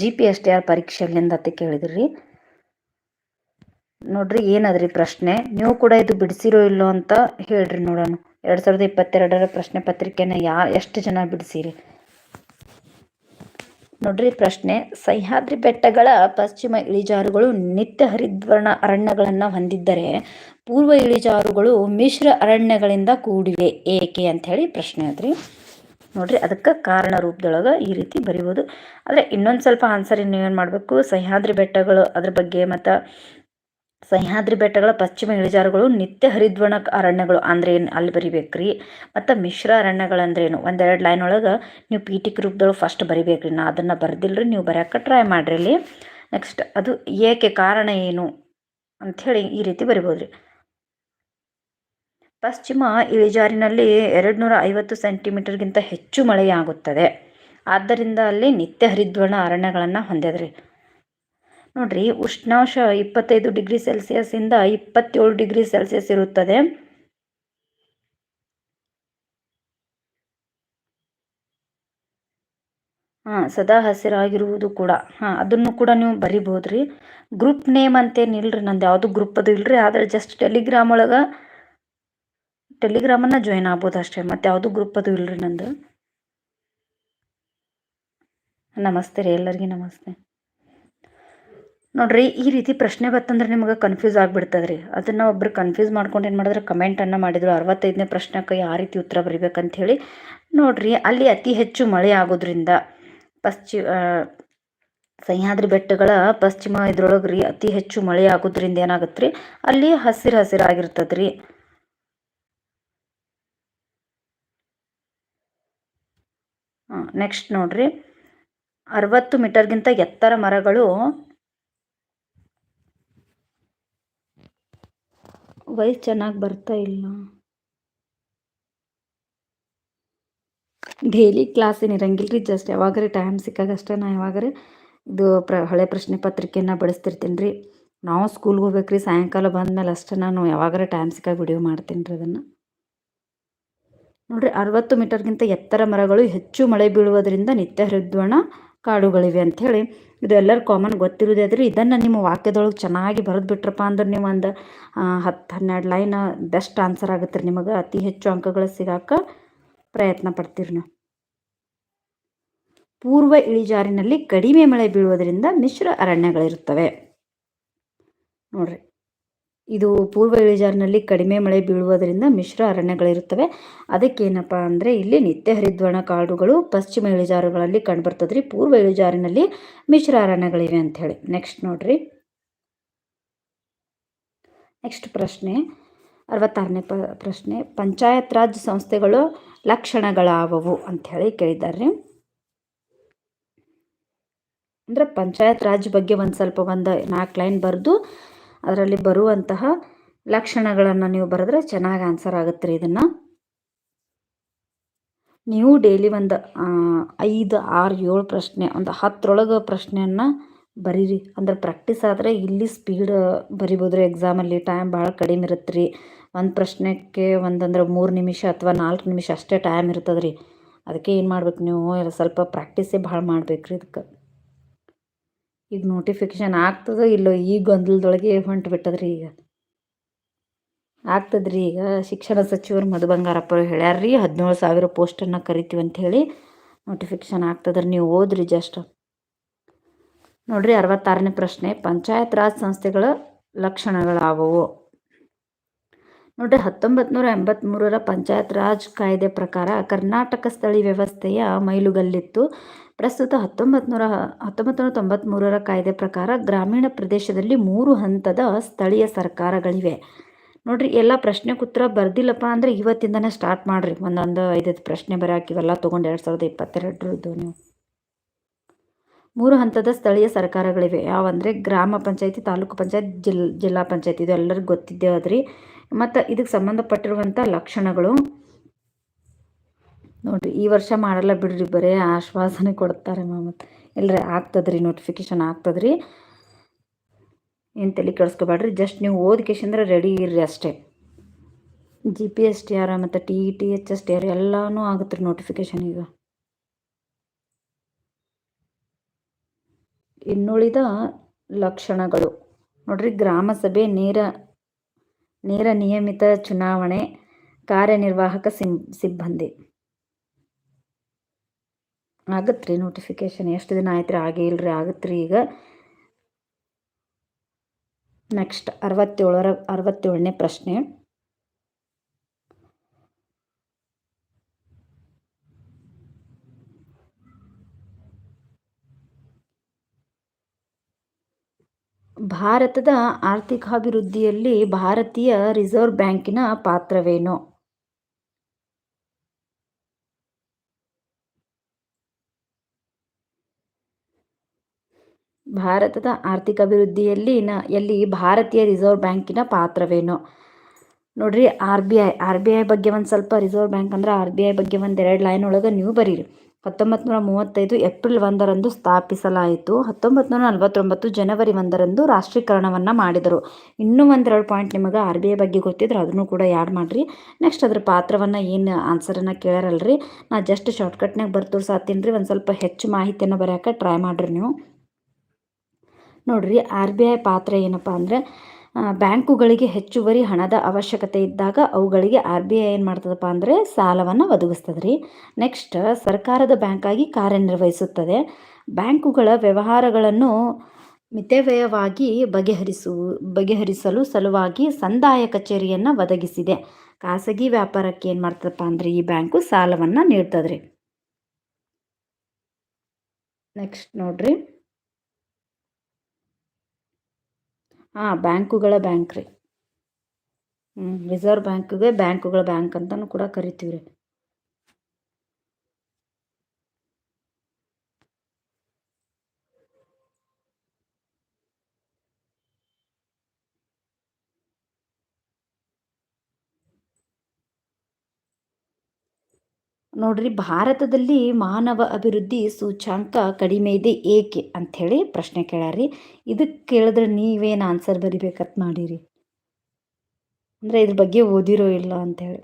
G P S T R ಪರೀಕ್ಷೆಯಲ್ಲಿಂದ ಅಂತ ಕೇಳಿದ್ರಿ. ನೋಡ್ರಿ, ಏನದ್ರಿ ಪ್ರಶ್ನೆ? ನೀವು ಕೂಡ ಇದು ಬಿಡಿಸಿರೋ ಇಲ್ಲೋ ಅಂತ ಹೇಳ್ರಿ ನೋಡೋಣ. ಎರಡು ಸಾವಿರದ ಇಪ್ಪತ್ತೆರಡರ ಪ್ರಶ್ನೆ ಪತ್ರಿಕೆನ ಯಾ, ಎಷ್ಟು ಜನ ಬಿಡಿಸಿರಿ? ನೋಡ್ರಿ ಪ್ರಶ್ನೆ, ಸಹ್ಯಾದ್ರಿ ಬೆಟ್ಟಗಳ ಪಶ್ಚಿಮ ಇಳಿಜಾರುಗಳು ನಿತ್ಯ ಹರಿದ್ವರ್ಣ ಅರಣ್ಯಗಳನ್ನು ಹೊಂದಿದ್ದರೆ ಪೂರ್ವ ಇಳಿಜಾರುಗಳು ಮಿಶ್ರ ಅರಣ್ಯಗಳಿಂದ ಕೂಡಿವೆ, ಏಕೆ ಅಂತ ಹೇಳಿ ಪ್ರಶ್ನೆ ಅದ್ರಿ. ನೋಡ್ರಿ ಅದಕ್ಕೆ ಕಾರಣ ರೂಪದೊಳಗೆ ಈ ರೀತಿ ಬರಿಬೋದು. ಆದರೆ ಇನ್ನೊಂದು ಸ್ವಲ್ಪ ಆನ್ಸರ್ ಏನು ಮಾಡಬೇಕು? ಸಹ್ಯಾದ್ರಿ ಬೆಟ್ಟಗಳು ಅದ್ರ ಬಗ್ಗೆ ಮತ್ತು ಸಹ್ಯಾದ್ರಿ ಬೆಟ್ಟಗಳ ಪಶ್ಚಿಮ ಇಳಿಜಾರುಗಳು ನಿತ್ಯ ಹರಿದ್ವರ್ಣ ಅರಣ್ಯಗಳು ಅಂದ್ರೆ ಏನು ಅಲ್ಲಿ ಬರಿಬೇಕ್ರಿ? ಮತ್ತು ಮಿಶ್ರ ಏನು ಒಂದೆರಡು ಲೈನ್ ಒಳಗೆ ನೀವು ಪೀಠಿಕ ರೂಪದೊಳಗೆ ಫಸ್ಟ್ ಬರಿಬೇಕ್ರಿ. ನಾ ಅದನ್ನು ಬರ್ದಿಲ್ರಿ, ನೀವು ಬರೆಯೋಕೆ ಟ್ರೈ ಮಾಡಿರಿ ಇಲ್ಲಿ. ನೆಕ್ಸ್ಟ್ ಅದು ಏಕೆ ಕಾರಣ ಏನು ಅಂಥೇಳಿ ಈ ರೀತಿ ಬರಿಬೋದು ಪಶ್ಚಿಮ ಇಳಿಜಾರಿನಲ್ಲಿ ಎರಡು ನೂರ ಐವತ್ತು ಸೆಂಟಿಮೀಟರ್ಗಿಂತ ಹೆಚ್ಚು ಮಳೆಯಾಗುತ್ತದೆ. ಆದ್ದರಿಂದ ಅಲ್ಲಿ ನಿತ್ಯ ಹರಿದ್ವರ್ಣ ಅರಣ್ಯಗಳನ್ನು ಹೊಂದಿದ್ರಿ ನೋಡ್ರಿ ಉಷ್ಣಾಂಶ ಇಪ್ಪತ್ತೈದು ಡಿಗ್ರಿ ಸೆಲ್ಸಿಯಸ್ಸಿಂದ ಇಪ್ಪತ್ತೇಳು ಡಿಗ್ರಿ ಸೆಲ್ಸಿಯಸ್ ಇರುತ್ತದೆ. ಹಾಂ, ಸದಾ ಹಸಿರಾಗಿರುವುದು ಕೂಡ. ಹಾಂ, ಅದನ್ನು ಕೂಡ ನೀವು ಬರಿಬೋದ್ರಿ. ಗ್ರೂಪ್ ನೇಮ್ ಅಂತೇನಿಲ್ರಿ ನಂದು ಯಾವುದು ಗ್ರೂಪ್ ಅದು ಇಲ್ರಿ, ಆದ್ರೆ ಜಸ್ಟ್ ಟೆಲಿಗ್ರಾಮ್ ಒಳಗೆ ಟೆಲಿಗ್ರಾಮನ್ನು ಜಾಯಿನ್ ಆಗ್ಬೋದು ಅಷ್ಟೇ, ಮತ್ತು ಯಾವುದು ಗ್ರೂಪ್ ಅದು ಇಲ್ರಿ ನಂದು. ನಮಸ್ತೆ ರೀ, ಎಲ್ಲರಿಗೂ ನಮಸ್ತೆ. ನೋಡ್ರಿ, ಈ ರೀತಿ ಪ್ರಶ್ನೆ ಬತ್ತಂದ್ರೆ ನಿಮಗೆ ಕನ್ಫ್ಯೂಸ್ ಆಗ್ಬಿಡ್ತದ್ರಿ. ಅದನ್ನು ಒಬ್ರು ಕನ್ಫ್ಯೂಸ್ ಮಾಡ್ಕೊಂಡು ಏನು ಮಾಡಿದ್ರೆ ಕಮೆಂಟನ್ನು ಮಾಡಿದ್ರು, ಅರವತ್ತೈದನೇ ಪ್ರಶ್ನೆಗೆ ಯಾವ ರೀತಿ ಉತ್ತರ ಬರಿಬೇಕಂತ ಹೇಳಿ ನೋಡ್ರಿ, ಅಲ್ಲಿ ಅತಿ ಹೆಚ್ಚು ಮಳೆ ಆಗೋದ್ರಿಂದ ಪಶ್ಚಿಮ ಸಹ್ಯಾದ್ರಿ ಬೆಟ್ಟಗಳ ಪಶ್ಚಿಮ ಇದ್ರೊಳಗೆ ರೀ ಅತಿ ಹೆಚ್ಚು ಮಳೆ ಆಗೋದ್ರಿಂದ ಏನಾಗುತ್ತೆ ರೀ ಅಲ್ಲಿ ಹಸಿರು ಹಸಿರಾಗಿರ್ತದೆ ರೀ ನೆಕ್ಸ್ಟ್ ನೋಡ್ರಿ. ಅರವತ್ತು ಮೀಟರ್ಗಿಂತ ಎತ್ತರ ಮರಗಳು ವಯಸ್ಸು ಚೆನ್ನಾಗಿ ಬರ್ತಾ ಇಲ್ಲ. ಡೈಲಿ ಕ್ಲಾಸ್ ಏನು ಇರಂಗಿಲ್ಲ ರೀ ಜಸ್ಟ್ ಯಾವಾಗ್ರೆ ಟೈಮ್ ಸಿಕ್ಕಾಗ ಅಷ್ಟೇ ನಾ ಯಾವಾಗ್ರೆ ಇದು ಪ್ರ, ಹಳೆ ಪ್ರಶ್ನೆ ಪತ್ರಿಕೆಯನ್ನು ಬಳಸ್ತಿರ್ತೀನಿ ರೀ ನಾವು ಸ್ಕೂಲ್ಗೆ ಹೋಗ್ಬೇಕು ರೀ ಸಾಯಂಕಾಲ ಬಂದಮೇಲೆ ಅಷ್ಟೇ ನಾನು ಯಾವಾಗ್ರೆ ಟೈಮ್ ಸಿಕ್ಕಾಗ ವಿಡಿಯೋ ಮಾಡ್ತೀನಿ ರೀ ಅದನ್ನು. ನೋಡಿರಿ, ಅರವತ್ತು ಮೀಟರ್ಗಿಂತ ಎತ್ತರ ಮರಗಳು ಹೆಚ್ಚು ಮಳೆ ಬೀಳುವುದರಿಂದ ನಿತ್ಯ ಹರಿದ್ವರ್ಣ ಕಾಡುಗಳಿವೆ ಅಂಥೇಳಿ ಇದು ಎಲ್ಲರೂ ಕಾಮನ್ ಗೊತ್ತಿರೋದೇ ಆದರೆ ಇದನ್ನು ನಿಮ್ಮ ವಾಕ್ಯದೊಳಗೆ ಚೆನ್ನಾಗಿ ಬರೆದು ಬಿಟ್ರಪ್ಪ ಅಂದ್ರೆ ನೀವು ಒಂದು ಹತ್ತು ಹನ್ನೆರಡು ಲೈನ್ ಬೆಸ್ಟ್ ಆನ್ಸರ್ ಆಗುತ್ತೆ ರೀ ನಿಮಗೆ. ಅತಿ ಹೆಚ್ಚು ಅಂಕಗಳು ಸಿಗಾಕ ಪ್ರಯತ್ನ ಪಡ್ತೀರಿ ನಾವು. ಪೂರ್ವ ಇಳಿಜಾರಿನಲ್ಲಿ ಕಡಿಮೆ ಮಳೆ ಬೀಳುವುದರಿಂದ ಮಿಶ್ರ ಅರಣ್ಯಗಳಿರುತ್ತವೆ. ನೋಡ್ರಿ. ಇದು ಪೂರ್ವ ಇಳಿಜಾರಿನಲ್ಲಿ ಕಡಿಮೆ ಮಳೆ ಬೀಳುವುದರಿಂದ ಮಿಶ್ರ ಅರಣ್ಯಗಳಿರುತ್ತವೆ. ಅದಕ್ಕೇನಪ್ಪ ಅಂದರೆ ಇಲ್ಲಿ ನಿತ್ಯ ಹರಿದ್ವರ್ಣ ಕಾಡುಗಳು ಪಶ್ಚಿಮ ಇಳಿಜಾರುಗಳಲ್ಲಿ ಕಂಡುಬರ್ತದ್ರಿ. ಪೂರ್ವ ಇಳಿಜಾರಿನಲ್ಲಿ ಮಿಶ್ರ ಅರಣ್ಯಗಳಿವೆ ಅಂಥೇಳಿ ನೆಕ್ಸ್ಟ್ ನೋಡ್ರಿ. ನೆಕ್ಸ್ಟ್ ಪ್ರಶ್ನೆ. ಅರವತ್ತಾರನೇ ಪ, ಪ್ರಶ್ನೆ. ಪಂಚಾಯತ್ ರಾಜ್ ಸಂಸ್ಥೆಗಳು ಲಕ್ಷಣಗಳಾವವು ಅಂಥೇಳಿ ಕೇಳಿದ್ದಾರೆ ಅಂದರೆ ಪಂಚಾಯತ್ ರಾಜ್ ಬಗ್ಗೆ ಒಂದು ಸ್ವಲ್ಪ ಒಂದು ನಾಲ್ಕು ಲೈನ್ ಬರೆದು ಅದರಲ್ಲಿ ಬರುವಂತಹ ಲಕ್ಷಣಗಳನ್ನು ನೀವು ಬರೆದ್ರೆ ಚೆನ್ನಾಗಿ ಆನ್ಸರ್ ಆಗುತ್ತೆ ರೀ ಇದನ್ನು. ನೀವು ಡೈಲಿ ಒಂದು ಐದು, ಆರು, ಏಳು ಪ್ರಶ್ನೆ, ಒಂದು ಹತ್ತರೊಳಗೆ ಪ್ರಶ್ನೆಯನ್ನು ಬರೀರಿ. ಅಂದ್ರೆ ಪ್ರಾಕ್ಟೀಸ್ ಆದರೆ ಇಲ್ಲಿ ಸ್ಪೀಡ್ ಬರಿಬೋದು ರೀ ಎಕ್ಸಾಮಲ್ಲಿ ಟೈಮ್ ಭಾಳ ಕಡಿಮೆ ಇರುತ್ತೆ ರೀ ಒಂದು ಪ್ರಶ್ನೆಗೆ ಒಂದಂದ್ರೆ ಮೂರು ನಿಮಿಷ ಅಥವಾ ನಾಲ್ಕು ನಿಮಿಷ ಅಷ್ಟೇ ಟೈಮ್ ಇರ್ತದೆ ರೀ ಅದಕ್ಕೆ ಏನು ಮಾಡ್ಬೇಕು ನೀವು? ಸ್ವಲ್ಪ ಪ್ರಾಕ್ಟೀಸೇ ಭಾಳ ಮಾಡ್ಬೇಕು ರೀ ಇದಕ್ಕೆ. ಈಗ ನೋಟಿಫಿಕೇಶನ್ ಆಗ್ತದೋ ಇಲ್ಲೋ ಈ ಗೊಂದಲದೊಳಗೆ ಹೊಂಟು ಬಿಟ್ಟದ್ರಿ ಈಗ. ಆಗ್ತದ್ರಿ ಈಗ. ಶಿಕ್ಷಣ ಸಚಿವರು ಮಧು ಬಂಗಾರಪ್ಪ ಹೇಳ್ಯಾರ್ರಿ, ಹದಿನೇಳು ಸಾವಿರ ಪೋಸ್ಟನ್ನು ಕರಿತೀವಿ ಅಂತ ಹೇಳಿ ನೋಟಿಫಿಕೇಷನ್ ಆಗ್ತದ್ರಿ, ನೀವು ಓದ್ರಿ ಜಸ್ಟ್ ನೋಡ್ರಿ ಅರವತ್ತಾರನೇ ಪ್ರಶ್ನೆ, ಪಂಚಾಯತ್ ರಾಜ್ ಸಂಸ್ಥೆಗಳ ಲಕ್ಷಣಗಳಾವವು? ನೋಡ್ರಿ ಹತ್ತೊಂಬತ್ತು ನೂರ ಎಂಬತ್ತ್ಮೂರರ ಪಂಚಾಯತ್ ರಾಜ್ ಕಾಯ್ದೆ ಪ್ರಕಾರ ಕರ್ನಾಟಕ ಸ್ಥಳೀಯ ವ್ಯವಸ್ಥೆಯ ಮೈಲುಗಲ್ಲಿತ್ತು. ಪ್ರಸ್ತುತ ಹತ್ತೊಂಬತ್ತು ನೂರ ಹತ್ತೊಂಬತ್ತು ನೂರ ತೊಂಬತ್ತ್ಮೂರರ ಕಾಯ್ದೆ ಪ್ರಕಾರ ಗ್ರಾಮೀಣ ಪ್ರದೇಶದಲ್ಲಿ ಮೂರು ಹಂತದ ಸ್ಥಳೀಯ ಸರ್ಕಾರಗಳಿವೆ. ನೋಡ್ರಿ, ಎಲ್ಲ ಪ್ರಶ್ನೆಗೆ ಉತ್ತರ ಬರ್ದಿಲ್ಲಪ್ಪ ಅಂದರೆ ಇವತ್ತಿಂದನೇ ಸ್ಟಾರ್ಟ್ ಮಾಡಿರಿ. ಒಂದೊಂದು ಐದೈದು ಪ್ರಶ್ನೆ ಬರೋಕೆ ಇವೆಲ್ಲ ತೊಗೊಂಡು ಎರಡು ಸಾವಿರದ ಇಪ್ಪತ್ತೆರಡರದ್ದು ನೀವು. ಮೂರು ಹಂತದ ಸ್ಥಳೀಯ ಸರ್ಕಾರಗಳಿವೆ. ಯಾವಂದರೆ ಗ್ರಾಮ ಪಂಚಾಯತಿ, ತಾಲೂಕು ಪಂಚಾಯತ್, ಜಿಲ್, ಜಿಲ್ಲಾ ಪಂಚಾಯತಿ. ಇದು ಎಲ್ಲರಿಗೂ ಗೊತ್ತಿದ್ದೇ ಅದ್ರಿ ಮತ್ತು ಇದಕ್ಕೆ ಸಂಬಂಧಪಟ್ಟಿರುವಂಥ ಲಕ್ಷಣಗಳು. ನೋಡಿರಿ, ಈ ವರ್ಷ ಮಾಡಲ್ಲ ಬಿಡ್ರಿ, ಬರೇ ಆಶ್ವಾಸನೆ ಕೊಡ್ತಾರೆ ಮತ್ತು ಇಲ್ಲರಿ ಆಗ್ತದ್ರಿ ನೋಟಿಫಿಕೇಶನ್ ಆಗ್ತದ್ರಿ. ಏನು ತಲೆ ಕೆಡಿಸ್ಕೊಬೇಡ್ರಿ ಜಸ್ಟ್ ನೀವು ಓದ್ಕೇಶಂದ್ರೆ ರೆಡಿ ಇರ್ರಿ ಅಷ್ಟೇ. G P S T R ಮತ್ತು T T H S T R ಎಲ್ಲನೂ ಆಗುತ್ತೆ ರೀ ನೋಟಿಫಿಕೇಶನ್ ಈಗ. ಇನ್ನುಳಿದ ಲಕ್ಷಣಗಳು. ನೋಡ್ರಿ, ಗ್ರಾಮ ಸಭೆ ನೇರ ನೇರ ನಿಯಮಿತ ಚುನಾವಣೆ ಕಾರ್ಯನಿರ್ವಾಹಕ ಸಿಂ, ಸಿಬ್ಬಂದಿ. ಆಗತ್ತೆ ರೀ ನೋಟಿಫಿಕೇಶನ್ ಎಷ್ಟು ದಿನ ಆಯ್ತು ರೀ ಆಗೇ ಇಲ್ರಿ ಆಗತ್ತೆ ರೀ ಈಗ. ನೆಕ್ಸ್ಟ್ ಅರವತ್ತೇಳರ, ಅರವತ್ತೇಳನೇ ಪ್ರಶ್ನೆ. ಭಾರತದ ಆರ್ಥಿಕಾಭಿವೃದ್ಧಿಯಲ್ಲಿ ಭಾರತೀಯ ರಿಸರ್ವ್ ಬ್ಯಾಂಕಿನ ಪಾತ್ರವೇನು? ಭಾರತದ ಆರ್ಥಿಕ ಅಭಿವೃದ್ಧಿಯಲ್ಲಿ ನ ಎಲ್ಲಿ ಭಾರತೀಯ ರಿಸರ್ವ್ ಬ್ಯಾಂಕಿನ ಪಾತ್ರವೇನು? ನೋಡ್ರಿ, R B I, R B I ಬಗ್ಗೆ ಒಂದು ಸ್ವಲ್ಪ ರಿಸರ್ವ್ ಬ್ಯಾಂಕ್ ಅಂದ್ರೆ ಆರ್ ಬಿ ಐ ಬಗ್ಗೆ ಒಂದು ಎರಡು ಲೈನ್ ಒಳಗೆ ನೀವು ಬರೀರಿ. ಹತ್ತೊಂಬತ್ತು ನೂರ ಮೂವತ್ತೈದು ಏಪ್ರಿಲ್ ಒಂದರಂದು ಸ್ಥಾಪಿಸಲಾಯಿತು. ಹತ್ತೊಂಬತ್ತು ನೂರ ನಲವತ್ತೊಂಬತ್ತು ಜನವರಿ ಒಂದರಂದು ರಾಷ್ಟ್ರೀಕರಣವನ್ನು ಮಾಡಿದರು. ಇನ್ನೂ ಒಂದೆರಡು ಪಾಯಿಂಟ್ ನಿಮಗೆ ಆರ್ ಬಿ ಐ ಬಗ್ಗೆ ಗೊತ್ತಿದ್ರೆ ಅದನ್ನು ಕೂಡ ಯಾಡ್ ಮಾಡಿರಿ. ನೆಕ್ಸ್ಟ್ ಅದ್ರ ಪಾತ್ರವನ್ನು ಏನು ಆನ್ಸರನ್ನು ಕೇಳಾರಲ್ರಿ? ನಾ ಜಸ್ಟ್ ಶಾರ್ಟ್ಕಟ್ನಾಗ ಬರ್ತೋರ್ಸಾತೀನಿ ಸಾತೀನಿ ರೀ ಒಂದು ಸ್ವಲ್ಪ ಹೆಚ್ಚು ಮಾಹಿತಿಯನ್ನು ಬರೆಯೋಕೆ ಟ್ರೈ ಮಾಡಿರಿ ನೀವು. ನೋಡಿರಿ, ಆರ್ ಬಿ ಐ ಪಾತ್ರ ಏನಪ್ಪ ಅಂದರೆ ಬ್ಯಾಂಕುಗಳಿಗೆ ಹೆಚ್ಚುವರಿ ಹಣದ ಅವಶ್ಯಕತೆ ಇದ್ದಾಗ ಅವುಗಳಿಗೆ ಆರ್ ಬಿ ಐ ಏನು ಮಾಡ್ತದಪ್ಪ ಅಂದರೆ ಸಾಲವನ್ನು ಒದಗಿಸ್ತದೆ ರೀ ನೆಕ್ಸ್ಟ್, ಸರ್ಕಾರದ ಬ್ಯಾಂಕಾಗಿ ಕಾರ್ಯನಿರ್ವಹಿಸುತ್ತದೆ. ಬ್ಯಾಂಕುಗಳ ವ್ಯವಹಾರಗಳನ್ನು ಮಿತವ್ಯಯವಾಗಿ ಬಗೆಹರಿಸು, ಬಗೆಹರಿಸಲು ಸಲುವಾಗಿ ಸಂದಾಯ ಕಚೇರಿಯನ್ನು ಒದಗಿಸಿದೆ. ಖಾಸಗಿ ವ್ಯಾಪಾರಕ್ಕೆ ಏನು ಮಾಡ್ತದಪ್ಪ ಅಂದರೆ ಈ ಬ್ಯಾಂಕು ಸಾಲವನ್ನು ನೀಡ್ತದೆ ನೆಕ್ಸ್ಟ್ ನೋಡಿರಿ. ಹಾಂ ಬ್ಯಾಂಕುಗಳ ಬ್ಯಾಂಕ್ ರೀ ಹ್ಞೂ ರಿಸರ್ವ್ ಬ್ಯಾಂಕಿಗೆ ಬ್ಯಾಂಕುಗಳ ಬ್ಯಾಂಕ್ ಅಂತಲೂ ಕೂಡ ಕರಿತೀವಿ ರೀ ನೋಡ್ರಿ, ಭಾರತದಲ್ಲಿ ಮಾನವ ಅಭಿವೃದ್ಧಿ ಸೂಚ್ಯಾಂಕ ಕಡಿಮೆ ಇದೆ ಏಕೆ ಅಂಥೇಳಿ ಪ್ರಶ್ನೆ ಕೇಳಾರಿ ಇದಕ್ಕೆ ಕೇಳಿದ್ರೆ ನೀವೇನು ಆನ್ಸರ್ ಬರಿಬೇಕಂತ ಮಾಡಿರಿ? ಅಂದರೆ ಇದ್ರ ಬಗ್ಗೆ ಓದಿರೋ ಇಲ್ಲ ಅಂಥೇಳಿ.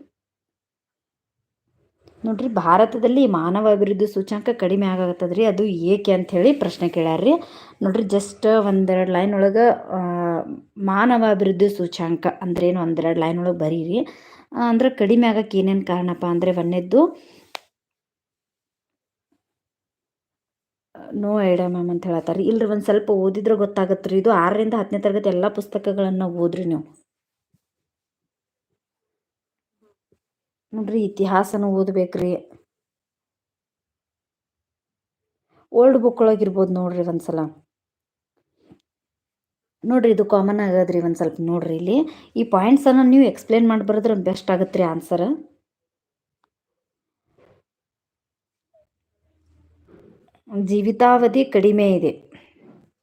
ನೋಡ್ರಿ, ಭಾರತದಲ್ಲಿ ಮಾನವ ಅಭಿವೃದ್ಧಿ ಸೂಚ್ಯಾಂಕ ಕಡಿಮೆ ಆಗತ್ತದ್ರಿ, ಅದು ಏಕೆ ಅಂಥೇಳಿ ಪ್ರಶ್ನೆ ಕೇಳ್ಯಾರ್ರಿ ನೋಡ್ರಿ ಜಸ್ಟ್ ಒಂದೆರಡು ಲೈನ್ ಒಳಗೆ ಮಾನವ ಅಭಿವೃದ್ಧಿ ಸೂಚ್ಯಾಂಕ ಅಂದ್ರೇನು ಒಂದೆರಡು ಲೈನ್ ಒಳಗೆ ಬರೀರಿ. ಅಂದ್ರೆ ಕಡಿಮೆ ಆಗಕ್ಕೆ ಏನೇನು ಕಾರಣಪ್ಪ ಅಂದರೆ ಒಂದನೇದ್ದು ನೋ ಐಡಿಯಾ ಮ್ಯಾಮ್ ಅಂತ ಹೇಳತ್ತಾರೆ ಇಲ್ರಿ ಒಂದು ಸ್ವಲ್ಪ ಓದಿದ್ರೆ ಗೊತ್ತಾಗತ್ತೆ ರೀ ಇದು ಆರರಿಂದ ಹತ್ತನೇ ತರಗತಿ ಎಲ್ಲ ಪುಸ್ತಕಗಳನ್ನು ಓದ್ರಿ ನೀವು. ನೋಡ್ರಿ ಇತಿಹಾಸನೂ ಓದ್ಬೇಕ್ರಿ. ಓಲ್ಡ್ ಬುಕ್ ಒಳಗಿರ್ಬೋದು ನೋಡ್ರಿ ಒಂದ್ಸಲ. ನೋಡ್ರಿ ಇದು ಕಾಮನ್ ಆಗದ್ರಿ ಒಂದು ಸ್ವಲ್ಪ ನೋಡ್ರಿ ಇಲ್ಲಿ. ಈ ಪಾಯಿಂಟ್ಸನ್ನು ನೀವು ಎಕ್ಸ್ಪ್ಲೇನ್ ಮಾಡಿ ಬರೆದ್ರೆ ಬೆಸ್ಟ್ ಆಗತ್ತೆ ರೀ ಆನ್ಸರ್ ಜೀವಿತಾವಧಿ ಕಡಿಮೆ ಇದೆ.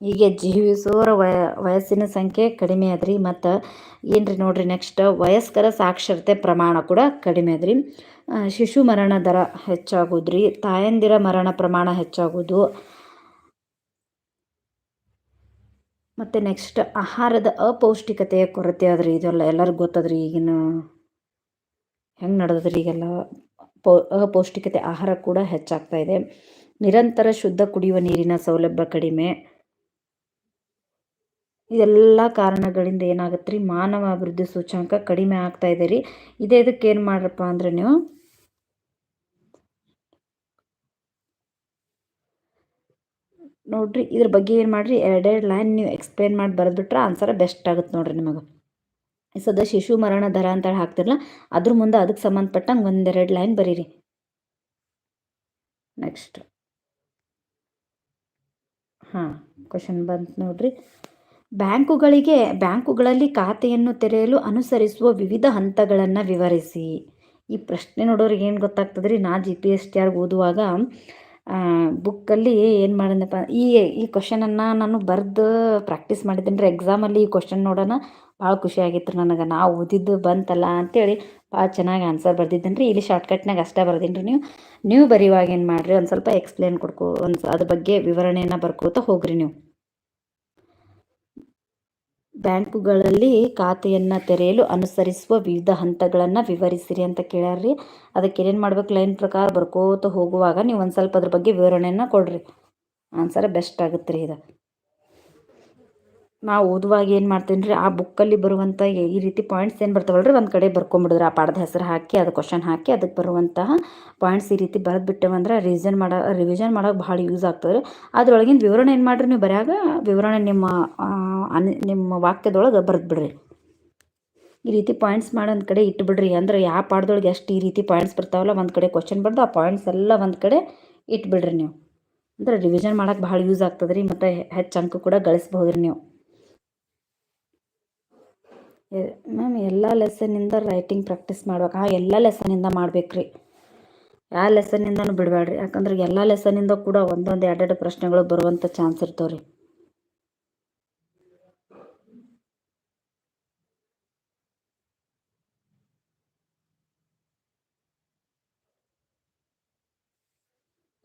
ಹೀಗೆ ಜೀವಿಸೋರ ವಯ, ವಯಸ್ಸಿನ ಸಂಖ್ಯೆ ಕಡಿಮೆ ಅದ್ರಿ ಮತ್ತು ಏನ್ರಿ ನೋಡ್ರಿ ನೆಕ್ಸ್ಟ್ ವಯಸ್ಕರ ಸಾಕ್ಷರತೆ ಪ್ರಮಾಣ ಕೂಡ ಕಡಿಮೆ ಅದ್ರಿ ಶಿಶು ಮರಣ ದರ ಹೆಚ್ಚಾಗೋದ್ರಿ, ತಾಯಂದಿರ ಮರಣ ಪ್ರಮಾಣ ಹೆಚ್ಚಾಗೋದು. ಮತ್ತು ನೆಕ್ಸ್ಟ್ ಆಹಾರದ ಅಪೌಷ್ಟಿಕತೆಯ ಕೊರತೆ ಅದ್ರಿ ಇದೆಲ್ಲ ಎಲ್ಲರಿಗೂ ಗೊತ್ತದ್ರಿ ಈಗಿನ ಹೆಂಗೆ ನಡೆದ್ರಿ ಈಗೆಲ್ಲ ಪೌ, ಅಪೌಷ್ಟಿಕತೆ ಆಹಾರ ಕೂಡ ಹೆಚ್ಚಾಗ್ತಾ ಇದೆ. ನಿರಂತರ ಶುದ್ಧ ಕುಡಿಯುವ ನೀರಿನ ಸೌಲಭ್ಯ ಕಡಿಮೆ. ಇದೆಲ್ಲ ಕಾರಣಗಳಿಂದ ಏನಾಗುತ್ತೆ ರೀ ಮಾನವ ಅಭಿವೃದ್ಧಿ ಸೂಚ್ಯಂಕ ಕಡಿಮೆ ಆಗ್ತಾ ಇದೆ ರೀ. ಇದೇ ಇದಕ್ಕೆ ಏನು ಮಾಡ್ರಪ್ಪ ಅಂದ್ರೆ ನೀವು? ನೋಡ್ರಿ, ಇದ್ರ ಬಗ್ಗೆ ಏನು ಮಾಡಿರಿ? ಎರಡೆರಡು ಲೈನ್ ನೀವು ಎಕ್ಸ್ಪ್ಲೇನ್ ಮಾಡಿ ಬರೆದ್ಬಿಟ್ರೆ ಆನ್ಸರ್ ಬೆಸ್ಟ್ ಆಗುತ್ತೆ ನೋಡ್ರಿ ನಿಮಗೆ. ಸದ ಶಿಶು ಮರಣ ದರ ಅಂತೇಳಿ ಹಾಕ್ತಿರಲ್ಲ ಅದ್ರ ಮುಂದೆ ಅದಕ್ಕೆ ಸಂಬಂಧಪಟ್ಟಂಗೆ ಒಂದೆರಡು ಲೈನ್ ಬರೀರಿ. ನೆಕ್ಸ್ಟ್ ಹಾಂ ಕ್ವಶನ್ ಬಂತು ನೋಡ್ರಿ. ಬ್ಯಾಂಕುಗಳಿಗೆ, ಬ್ಯಾಂಕುಗಳಲ್ಲಿ ಖಾತೆಯನ್ನು ತೆರೆಯಲು ಅನುಸರಿಸುವ ವಿವಿಧ ಹಂತಗಳನ್ನು ವಿವರಿಸಿ. ಈ ಪ್ರಶ್ನೆ ನೋಡೋರಿಗೆ ಏನು ಗೊತ್ತಾಗ್ತದೆ ರೀ ನಾ ಜಿ ಪಿ ಎಸ್ ಟಿ ಆರ್ಗೆ ಓದುವಾಗ ಬುಕ್ಕಲ್ಲಿ ಏನು ಮಾಡಿದ್ನಪ್ಪ, ಈ ಈ ಕ್ವಶನನ್ನು ನಾನು ಬರೆದು ಪ್ರಾಕ್ಟೀಸ್ ಮಾಡಿದ್ದೀನಿ ರೀ ಎಕ್ಸಾಮಲ್ಲಿ ಈ ಕ್ವಶನ್ ನೋಡೋಣ. ಭಾಳ ಖುಷಿ ಆಗಿತ್ತು ನನಗೆ. ನಾವು ಓದಿದ್ದು ಬಂತಲ್ಲ ಅಂತೇಳಿ ಭಾಳ ಚೆನ್ನಾಗಿ ಆನ್ಸರ್ ಬರ್ದಿದ್ದೇನೆ ರೀ. ಇಲ್ಲಿ ಶಾರ್ಟ್ಕಟ್ನಾಗ ಅಷ್ಟೇ ಬರ್ದೀನಿ ರೀ ನೀವು. ನೀವು ಬರೆಯುವಾಗ ಏನು ಮಾಡಿರಿ? ಒಂದು ಸ್ವಲ್ಪ ಎಕ್ಸ್ಪ್ಲೇನ್ ಕೊಡ್ಕೊ, ಒಂದು ಅದ್ರ ಬಗ್ಗೆ ವಿವರಣೆಯನ್ನು ಬರ್ಕೋತಾ ಹೋಗ್ರಿ ನೀವು. ಬ್ಯಾಂಕುಗಳಲ್ಲಿ ಖಾತೆಯನ್ನು ತೆರೆಯಲು ಅನುಸರಿಸುವ ವಿವಿಧ ಹಂತಗಳನ್ನು ವಿವರಿಸಿರಿ ಅಂತ ಕೇಳ್ಯಾರ್ರಿ ಅದಕ್ಕೆ ಏನೇನು ಮಾಡ್ಬೇಕು? ಲೈನ್ ಪ್ರಕಾರ ಬರ್ಕೋತ ಹೋಗುವಾಗ ನೀವು ಒಂದು ಸ್ವಲ್ಪ ಅದ್ರ ಬಗ್ಗೆ ವಿವರಣೆಯನ್ನು ಕೊಡ್ರಿ. ಆನ್ಸರ್ ಬೆಸ್ಟ್ ಆಗುತ್ತೆ ರೀ ಇದು. ನಾವು ಓದುವಾಗ ಏನು ಮಾಡ್ತೀನಿ ರೀ ಆ ಬುಕ್ಕಲ್ಲಿ ಬರುವಂಥ ಈ ರೀತಿ ಪಾಯಿಂಟ್ಸ್ ಏನು ಬರ್ತವಲ್ಲ ರೀ ಒಂದು ಕಡೆ ಬರ್ಕೊಂಬಿಡಿದ್ರೆ. ಆ ಪಾಠದ ಹೆಸರು ಹಾಕಿ, ಅದು ಕ್ವಶನ್ ಹಾಕಿ ಅದಕ್ಕೆ ಬರುವಂತಹ ಪಾಯಿಂಟ್ಸ್ ಈ ರೀತಿ ಬರೆದು ಬಿಟ್ಟೆವಂದ್ರೆ ರಿವಿಷನ್ ಮಾಡೋ ರಿವಿಷನ್ ಮಾಡೋಕೆ ಭಾಳ ಯೂಸ್ ಆಗ್ತದೆ ರೀ ಅದ್ರೊಳಗಿನ ವಿವರಣೆ ಏನು ಮಾಡಿರಿ ನೀವು ಬರೆಯಾಗ ವಿವರಣೆ ನಿಮ್ಮ ಅನ್, ನಿಮ್ಮ ವಾಕ್ಯದೊಳಗೆ ಬರೆದು ಬಿಡ್ರಿ ಈ ರೀತಿ ಪಾಯಿಂಟ್ಸ್ ಮಾಡೊಂದು ಕಡೆ ಇಟ್ಬಿಡ್ರಿ. ಅಂದ್ರೆ ಯಾವ ಪಾಠದೊಳಗೆ ಎಷ್ಟು ಈ ರೀತಿ ಪಾಯಿಂಟ್ಸ್ ಬರ್ತಾವಲ್ಲ, ಒಂದು ಕಡೆ ಕ್ವಶನ್ ಬರೆದು ಆ ಪಾಯಿಂಟ್ಸ್ ಎಲ್ಲ ಒಂದು ಕಡೆ ಇಟ್ಬಿಡ್ರಿ ನೀವು. ಅಂದ್ರೆ ರಿವಿಷನ್ ಮಾಡೋಕೆ ಭಾಳ ಯೂಸ್ ಆಗ್ತದೆ ರೀ ಮತ್ತು ಹೆಚ್ಚು ಅಂಕ ಕೂಡ ಗಳಿಸ್ಬೋದು ನೀವು. ಮ್ಯಾಮ್ ಎಲ್ಲ ಲೆಸನಿಂದ ರೈಟಿಂಗ್ ಪ್ರಾಕ್ಟೀಸ್ ಮಾಡ್ಬೇಕು. ಹಾಂ ಎಲ್ಲ ಲೆಸನಿಂದ ಮಾಡ್ಬೇಕು ಯಾವ ಲೆಸನ್ನಿಂದನೂ ಬಿಡಬೇಡ್ರಿ ಯಾಕಂದ್ರೆ ಎಲ್ಲ ಲೆಸನಿಂದ ಕೂಡ ಒಂದೊಂದು ಎರಡೆರಡು ಪ್ರಶ್ನೆಗಳು ಬರುವಂಥ ಚಾನ್ಸ್ ಇರ್ತಾವೆ ರೀ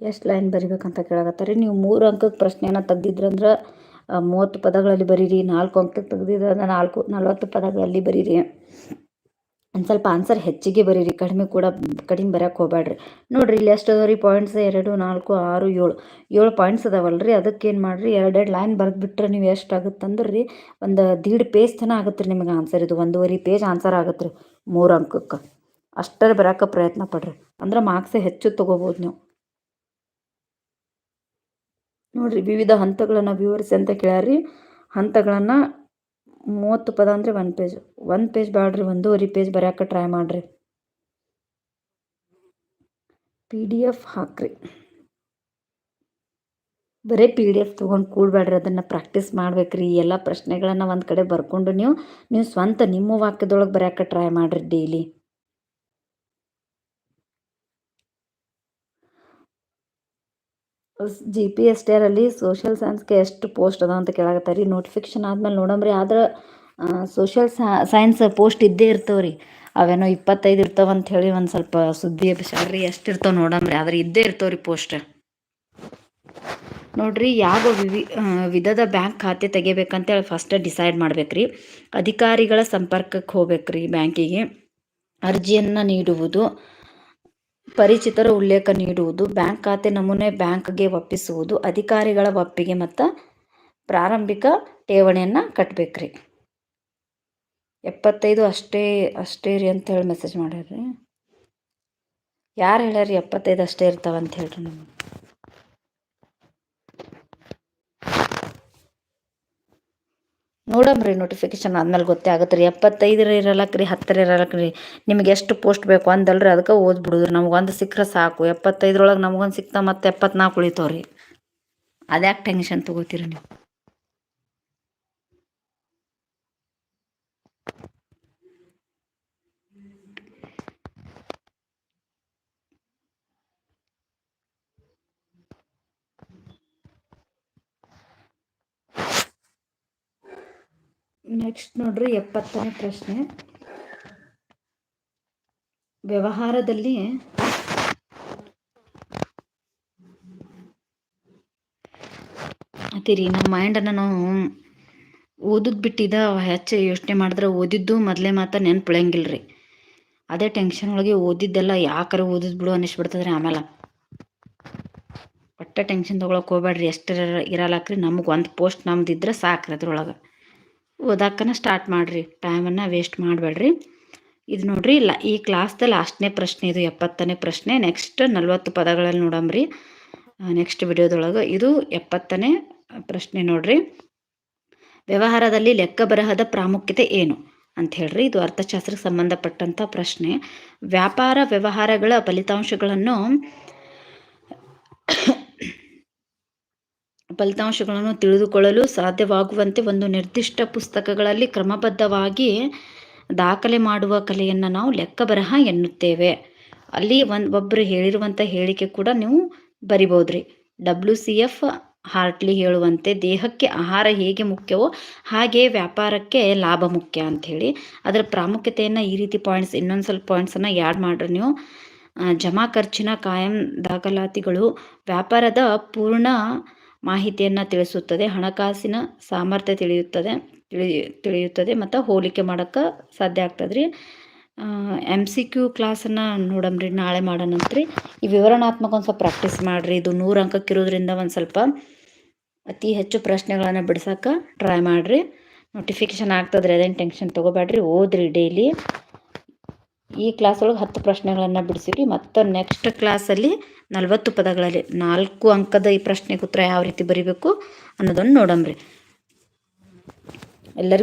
ಎಷ್ಟು ಲೈನ್ ಬರಿಬೇಕಂತ ಕೇಳಾಕತ್ತಾರೆ? ನೀವು ಮೂರು ಅಂಕಕ್ಕೆ ಪ್ರಶ್ನೆಯನ್ನು ತೆಗ್ದಿದ್ರಂದ್ರೆ ಮೂವತ್ತು ಪದಗಳಲ್ಲಿ ಬರೀರಿ, ನಾಲ್ಕು ಅಂಕಕ್ಕೆ ತೆಗೆದಿದ್ದ ನಾಲ್ಕು, ನಲ್ವತ್ತು ಪದಗಳಲ್ಲಿ ಬರೀರಿ. ಒಂದು ಸ್ವಲ್ಪ ಆನ್ಸರ್ ಹೆಚ್ಚಿಗೆ ಬರೀರಿ, ಕಡಿಮೆ ಕೂಡ, ಕಡಿಮೆ ಬರೋಕ್ಕೆ ಹೋಗ್ಬೇಡ್ರಿ ನೋಡಿರಿ, ಇಲ್ಲಿ ಎಷ್ಟು ಅದಾವ ರೀ ಪಾಯಿಂಟ್ಸ್ ಎರಡು, ನಾಲ್ಕು, ಆರು, ಏಳು. ಏಳು ಪಾಯಿಂಟ್ಸ್ ಅದಾವಲ್ಲ ರೀ ಅದಕ್ಕೇನು ಮಾಡಿರಿ, ಎರಡೆರಡು ಲೈನ್ ಬರೆದ್ಬಿಟ್ರೆ ನೀವು ಎಷ್ಟು ಆಗುತ್ತೆ ಅಂದ್ರೆ ರೀ ಒಂದು ದೀಡ್ ಪೇಜ್ ತನಕ ಆಗುತ್ತೆ ರೀ ನಿಮಗೆ ಆನ್ಸರ್ ಇದು, ಒಂದೂವರೆ ಪೇಜ್ ಆನ್ಸರ್ ಆಗುತ್ತೆ ರೀ ಮೂರು ಅಂಕಕ್ಕೆ. ಅಷ್ಟರ ಬರೋಕೆ ಪ್ರಯತ್ನ ಪಡ್ರಿ, ಅಂದ್ರೆ ಮಾರ್ಕ್ಸ್ ಹೆಚ್ಚು ತೊಗೋಬೋದು ನೀವು. ನೋಡಿರಿ ವಿವಿಧ ಹಂತಗಳನ್ನು ವಿವರಿಸಿ ಅಂತ ಕೇಳ್ಯಾರಿ ಹಂತಗಳನ್ನು ಮೂವತ್ತು ಪದ ಅಂದರೆ ಒಂದು ಪೇಜ್ ಒಂದು ಪೇಜ್ ಬ್ಯಾಡ್ರಿ, ಒಂದೂವರೆ ಪೇಜ್ ಬರೆಯೋಕೆ ಟ್ರೈ ಮಾಡಿರಿ. ಪಿ ಡಿ ಎಫ್ ಹಾಕ್ರಿ. ಬರೀ ಪಿ ಡಿ ಎಫ್ ತೊಗೊಂಡು ಕೂಡಬೇಡ್ರಿ ಅದನ್ನು ಪ್ರಾಕ್ಟೀಸ್ ಮಾಡ್ಬೇಕ್ರಿ. ಎಲ್ಲ ಪ್ರಶ್ನೆಗಳನ್ನು ಒಂದು ಕಡೆ ಬರ್ಕೊಂಡು ನೀವು ನೀವು ಸ್ವಂತ ನಿಮ್ಮ ವಾಕ್ಯದೊಳಗೆ ಬರೆಯೋಕೆ ಟ್ರೈ ಮಾಡಿರಿ daily G P S T social ಸೈನ್ಸ್ಗೆ ಎಷ್ಟು ಪೋಸ್ಟ್ ಅದ ಅಂತ ಕೇಳಾಕತ್ತ ರೀ. ನೋಟಿಫಿಕೇಶನ್ ಆದ್ಮೇಲೆ ನೋಡಮ್ರಿ ಆದ್ರೆ ಸೋಷಿಯಲ್ ಸೈನ್ಸ್ ಪೋಸ್ಟ್ ಇದ್ದೇ ಇರ್ತಾವೆ ರೀ. ಅವೇನೋ ಇಪ್ಪತ್ತೈದು ಇರ್ತಾವ ಅಂತ ಹೇಳಿ ಒಂದು ಸ್ವಲ್ಪ ಸುದ್ದಿ ಎಬ್ಬಿಸ್ಯಾರ ಎಷ್ಟು ಇರ್ತಾವೆ ನೋಡಮ್ರಿ ಆದ್ರೆ ಇದ್ದೇ ಇರ್ತಾವೆ ರೀ ಪೋಸ್ಟ್ ನೋಡ್ರಿ, ಯಾವ ವಿವಿ ವಿಧದ ಬ್ಯಾಂಕ್ ಖಾತೆ ತೆಗಿಬೇಕಂತೇಳಿ ಫಸ್ಟ್ ಡಿಸೈಡ್ ಮಾಡ್ಬೇಕ್ರಿ ಅಧಿಕಾರಿಗಳ ಸಂಪರ್ಕಕ್ಕೆ ಹೋಗ್ಬೇಕ್ರಿ ಬ್ಯಾಂಕಿಗೆ. ಅರ್ಜಿಯನ್ನು ನೀಡುವುದು. ಪರಿಚಿತರ ಉಲ್ಲೇಖ ನೀಡುವುದು, ಬ್ಯಾಂಕ್ ಖಾತೆ ನಮೂನೆ ಬ್ಯಾಂಕ್ಗೆ ಒಪ್ಪಿಸುವುದು, ಅಧಿಕಾರಿಗಳ ಒಪ್ಪಿಗೆ ಮತ್ತು ಪ್ರಾರಂಭಿಕ ಠೇವಣಿಯನ್ನು ಕಟ್ಟಬೇಕ್ರಿ ಎಪ್ಪತ್ತೈದು ಅಷ್ಟೇ ಅಷ್ಟೇ ರೀ ಅಂತ ಹೇಳಿ ಮೆಸೇಜ್ ಮಾಡ್ಯಾರ್ರಿ. ಯಾರು ಹೇಳ್ಯಾರಿ ಎಪ್ಪತ್ತೈದು ಅಷ್ಟೇ ಇರ್ತಾವ ಅಂತ ಹೇಳ್ರಿ ನಮ್ಗೆ. ನೋಡಮ್ರಿ ನೋಟಿಫಿಕೇಶನ್ ಆದ್ಮೇಲೆ ಗೊತ್ತೇ ಆಗುತ್ತೆ ರೀ. ಎಪ್ಪತ್ತೈದರ ಇರಲಕ್ರಿ ರೀ, ಹತ್ತರ ಇರಲಕ್ರಿ ರೀ. ನಿಮ್ಗೆ ಎಷ್ಟು ಪೋಸ್ಟ್ ಬೇಕು ಅಂದಲ್ರಿ ಅದಕ್ಕೆ ಓದ್ಬಿಡುದ್ರಿ ನಮ್ಗೊಂದು ಸಿಕ್ಕರೆ ಸಾಕು. ಎಪ್ಪತ್ತೈದರೊಳಗೆ ನಮ್ಗೊಂದು ಸಿಕ್ತಾ ಮತ್ತೆ ಎಪ್ಪತ್ನಾಲ್ಕು ಉಳಿತಾವ್ರಿ ಅದ್ಯಾಕೆ ಟೆನ್ಷನ್ ತೊಗೋತೀರಿ ನೀವು? ನೆಕ್ಸ್ಟ್ ನೋಡ್ರಿ ಎಪ್ಪತ್ತನೇ ಪ್ರಶ್ನೆ. ವ್ಯವಹಾರದಲ್ಲಿ ಅದೇ ರೀ ನಮ್ಮ ಮೈಂಡನ್ನು ನಾವು ಓದಿದ್ ಬಿಟ್ಟಿದ ಹೆಚ್ಚು ಯೋಚನೆ ಮಾಡಿದ್ರೆ ಓದಿದ್ದು ಮೊದಲೇ ಮಾತ್ರ ರೀ ಅದೇ ಟೆನ್ಷನ್ ಒಳಗೆ ಓದಿದ್ದೆಲ್ಲ ಯಾಕಾರ ಓದಿದ್ ಬಿಡು ಅನ್ನಿಸ್ಬಿಡ್ತದ್ರಿ ಆಮೇಲೆ ಒಟ್ಟೆ ಟೆನ್ಷನ್ ತೊಗೊಳಕ್ಕೆ ಹೋಗ್ಬೇಡ್ರಿ ಎಷ್ಟು ಇರಲ್ಲಕ್ರಿ ನಮಗೆ ಒಂದು ಪೋಸ್ಟ್ ನಮ್ದು ಇದ್ರೆ ಸಾಕ್ರಿ ಅದ್ರೊಳಗೆ. ಓದಾಕನ ಸ್ಟಾರ್ಟ್ ಮಾಡಿರಿ. ಟೈಮನ್ನು ವೇಸ್ಟ್ ಮಾಡಬೇಡ್ರಿ. ಇದು ನೋಡಿರಿ, ಲ, ಈ ಕ್ಲಾಸ್ದ ಲಾಸ್ಟ್ನೇ ಪ್ರಶ್ನೆ ಇದು, ಎಪ್ಪತ್ತನೇ ಪ್ರಶ್ನೆ. ನೆಕ್ಸ್ಟ್ ನಲ್ವತ್ತು ಪದಗಳಲ್ಲಿ ನೋಡಂಬ್ರಿ. ನೆಕ್ಸ್ಟ್ ವಿಡಿಯೋದೊಳಗೆ ಇದು ಎಪ್ಪತ್ತನೇ ಪ್ರಶ್ನೆ ನೋಡ್ರಿ. ವ್ಯವಹಾರದಲ್ಲಿ ಲೆಕ್ಕ ಬರಹದ ಪ್ರಾಮುಖ್ಯತೆ ಏನು ಅಂತ ಹೇಳ್ರಿ. ಇದು ಅರ್ಥಶಾಸ್ತ್ರಕ್ಕೆ ಸಂಬಂಧಪಟ್ಟಂಥ ಪ್ರಶ್ನೆ. ವ್ಯಾಪಾರ ವ್ಯವಹಾರಗಳ ಫಲಿತಾಂಶಗಳನ್ನು ಫಲಿತಾಂಶಗಳನ್ನು ತಿಳಿದುಕೊಳ್ಳಲು ಸಾಧ್ಯವಾಗುವಂತೆ ಒಂದು ನಿರ್ದಿಷ್ಟ ಪುಸ್ತಕಗಳಲ್ಲಿ ಕ್ರಮಬದ್ಧವಾಗಿ ದಾಖಲೆ ಮಾಡುವ ಕಲೆಯನ್ನು ನಾವು ಲೆಕ್ಕ ಬರಹ ಎನ್ನುತ್ತೇವೆ. ಅಲ್ಲಿ ಒಂದು ಒಬ್ಬರು ಹೇಳಿರುವಂಥ ಹೇಳಿಕೆ ಕೂಡ ನೀವು ಬರಿಬೋದ್ರಿ. ಡಬ್ಲ್ಯೂ ಸಿ ಎಫ್ ಹಾರ್ಟ್ಲಿ ಹೇಳುವಂತೆ ದೇಹಕ್ಕೆ ಆಹಾರ ಹೇಗೆ ಮುಖ್ಯವೋ ಹಾಗೆ ವ್ಯಾಪಾರಕ್ಕೆ ಲಾಭ ಮುಖ್ಯ ಅಂಥೇಳಿ. ಅದರ ಪ್ರಾಮುಖ್ಯತೆಯನ್ನು ಈ ರೀತಿ ಪಾಯಿಂಟ್ಸ್ ಇನ್ನೊಂದು ಸ್ವಲ್ಪ ಪಾಯಿಂಟ್ಸನ್ನು ಯಾಡ್ ಮಾಡ್ರಿ ನೀವು. ಜಮಾ ಖರ್ಚಿನ ಕಾಯಂ ದಾಖಲಾತಿಗಳು ವ್ಯಾಪಾರದ ಪೂರ್ಣ ಮಾಹಿತಿಯನ್ನು ತಿಳಿಸುತ್ತದೆ, ಹಣಕಾಸಿನ ಸಾಮರ್ಥ್ಯ ತಿಳಿಯುತ್ತದೆ, ತಿಳಿ, ತಿಳಿಯುತ್ತದೆ ಮತ್ತು ಹೋಲಿಕೆ ಮಾಡೋಕ್ಕೆ ಸಾಧ್ಯ ಆಗ್ತದೆ ರೀ ಎಂ ಸಿ ಕ್ಯೂ ಕ್ಲಾಸನ್ನು ನೋಡಮ್ರಿ, ನಾಳೆ ಮಾಡೋಣಂತ್ರಿ ಈ ವಿವರಣಾತ್ಮಕ ಒಂದು ಸ್ವಲ್ಪ ಪ್ರಾಕ್ಟೀಸ್ ಮಾಡಿರಿ, ಇದು ನೂರು ಅಂಕಕ್ಕೆ ಇರೋದ್ರಿಂದ ಒಂದು ಸ್ವಲ್ಪ ಅತಿ ಹೆಚ್ಚು ಪ್ರಶ್ನೆಗಳನ್ನು ಬಿಡ್ಸೋಕೆ ಟ್ರೈ ಮಾಡಿರಿ. ನೋಟಿಫಿಕೇಶನ್ ಆಗ್ತದ್ರಿ, ಅದೇನು ಟೆನ್ಷನ್ ತೊಗೋಬೇಡ್ರಿ, ಓದ್ರಿ ಡೈಲಿ ಈ ಕ್ಲಾಸ್ ಒಳಗೆ ಹತ್ತು ಪ್ರಶ್ನೆಗಳನ್ನು ಬಿಡಿಸಿರಿ, ಮತ್ತು ನೆಕ್ಸ್ಟ್ ಕ್ಲಾಸಲ್ಲಿ ನಲವತ್ತು ಪದಗಳಲ್ಲಿ ನಾಲ್ಕು ಅಂಕದ ಈ ಪ್ರಶ್ನೆಗೆ ಉತ್ತರ ಯಾವ ರೀತಿ ಬರಿಬೇಕು ಅನ್ನೋದನ್ನು ನೋಡಮ್ರಿ. ಎಲ್ಲರಿಗೂ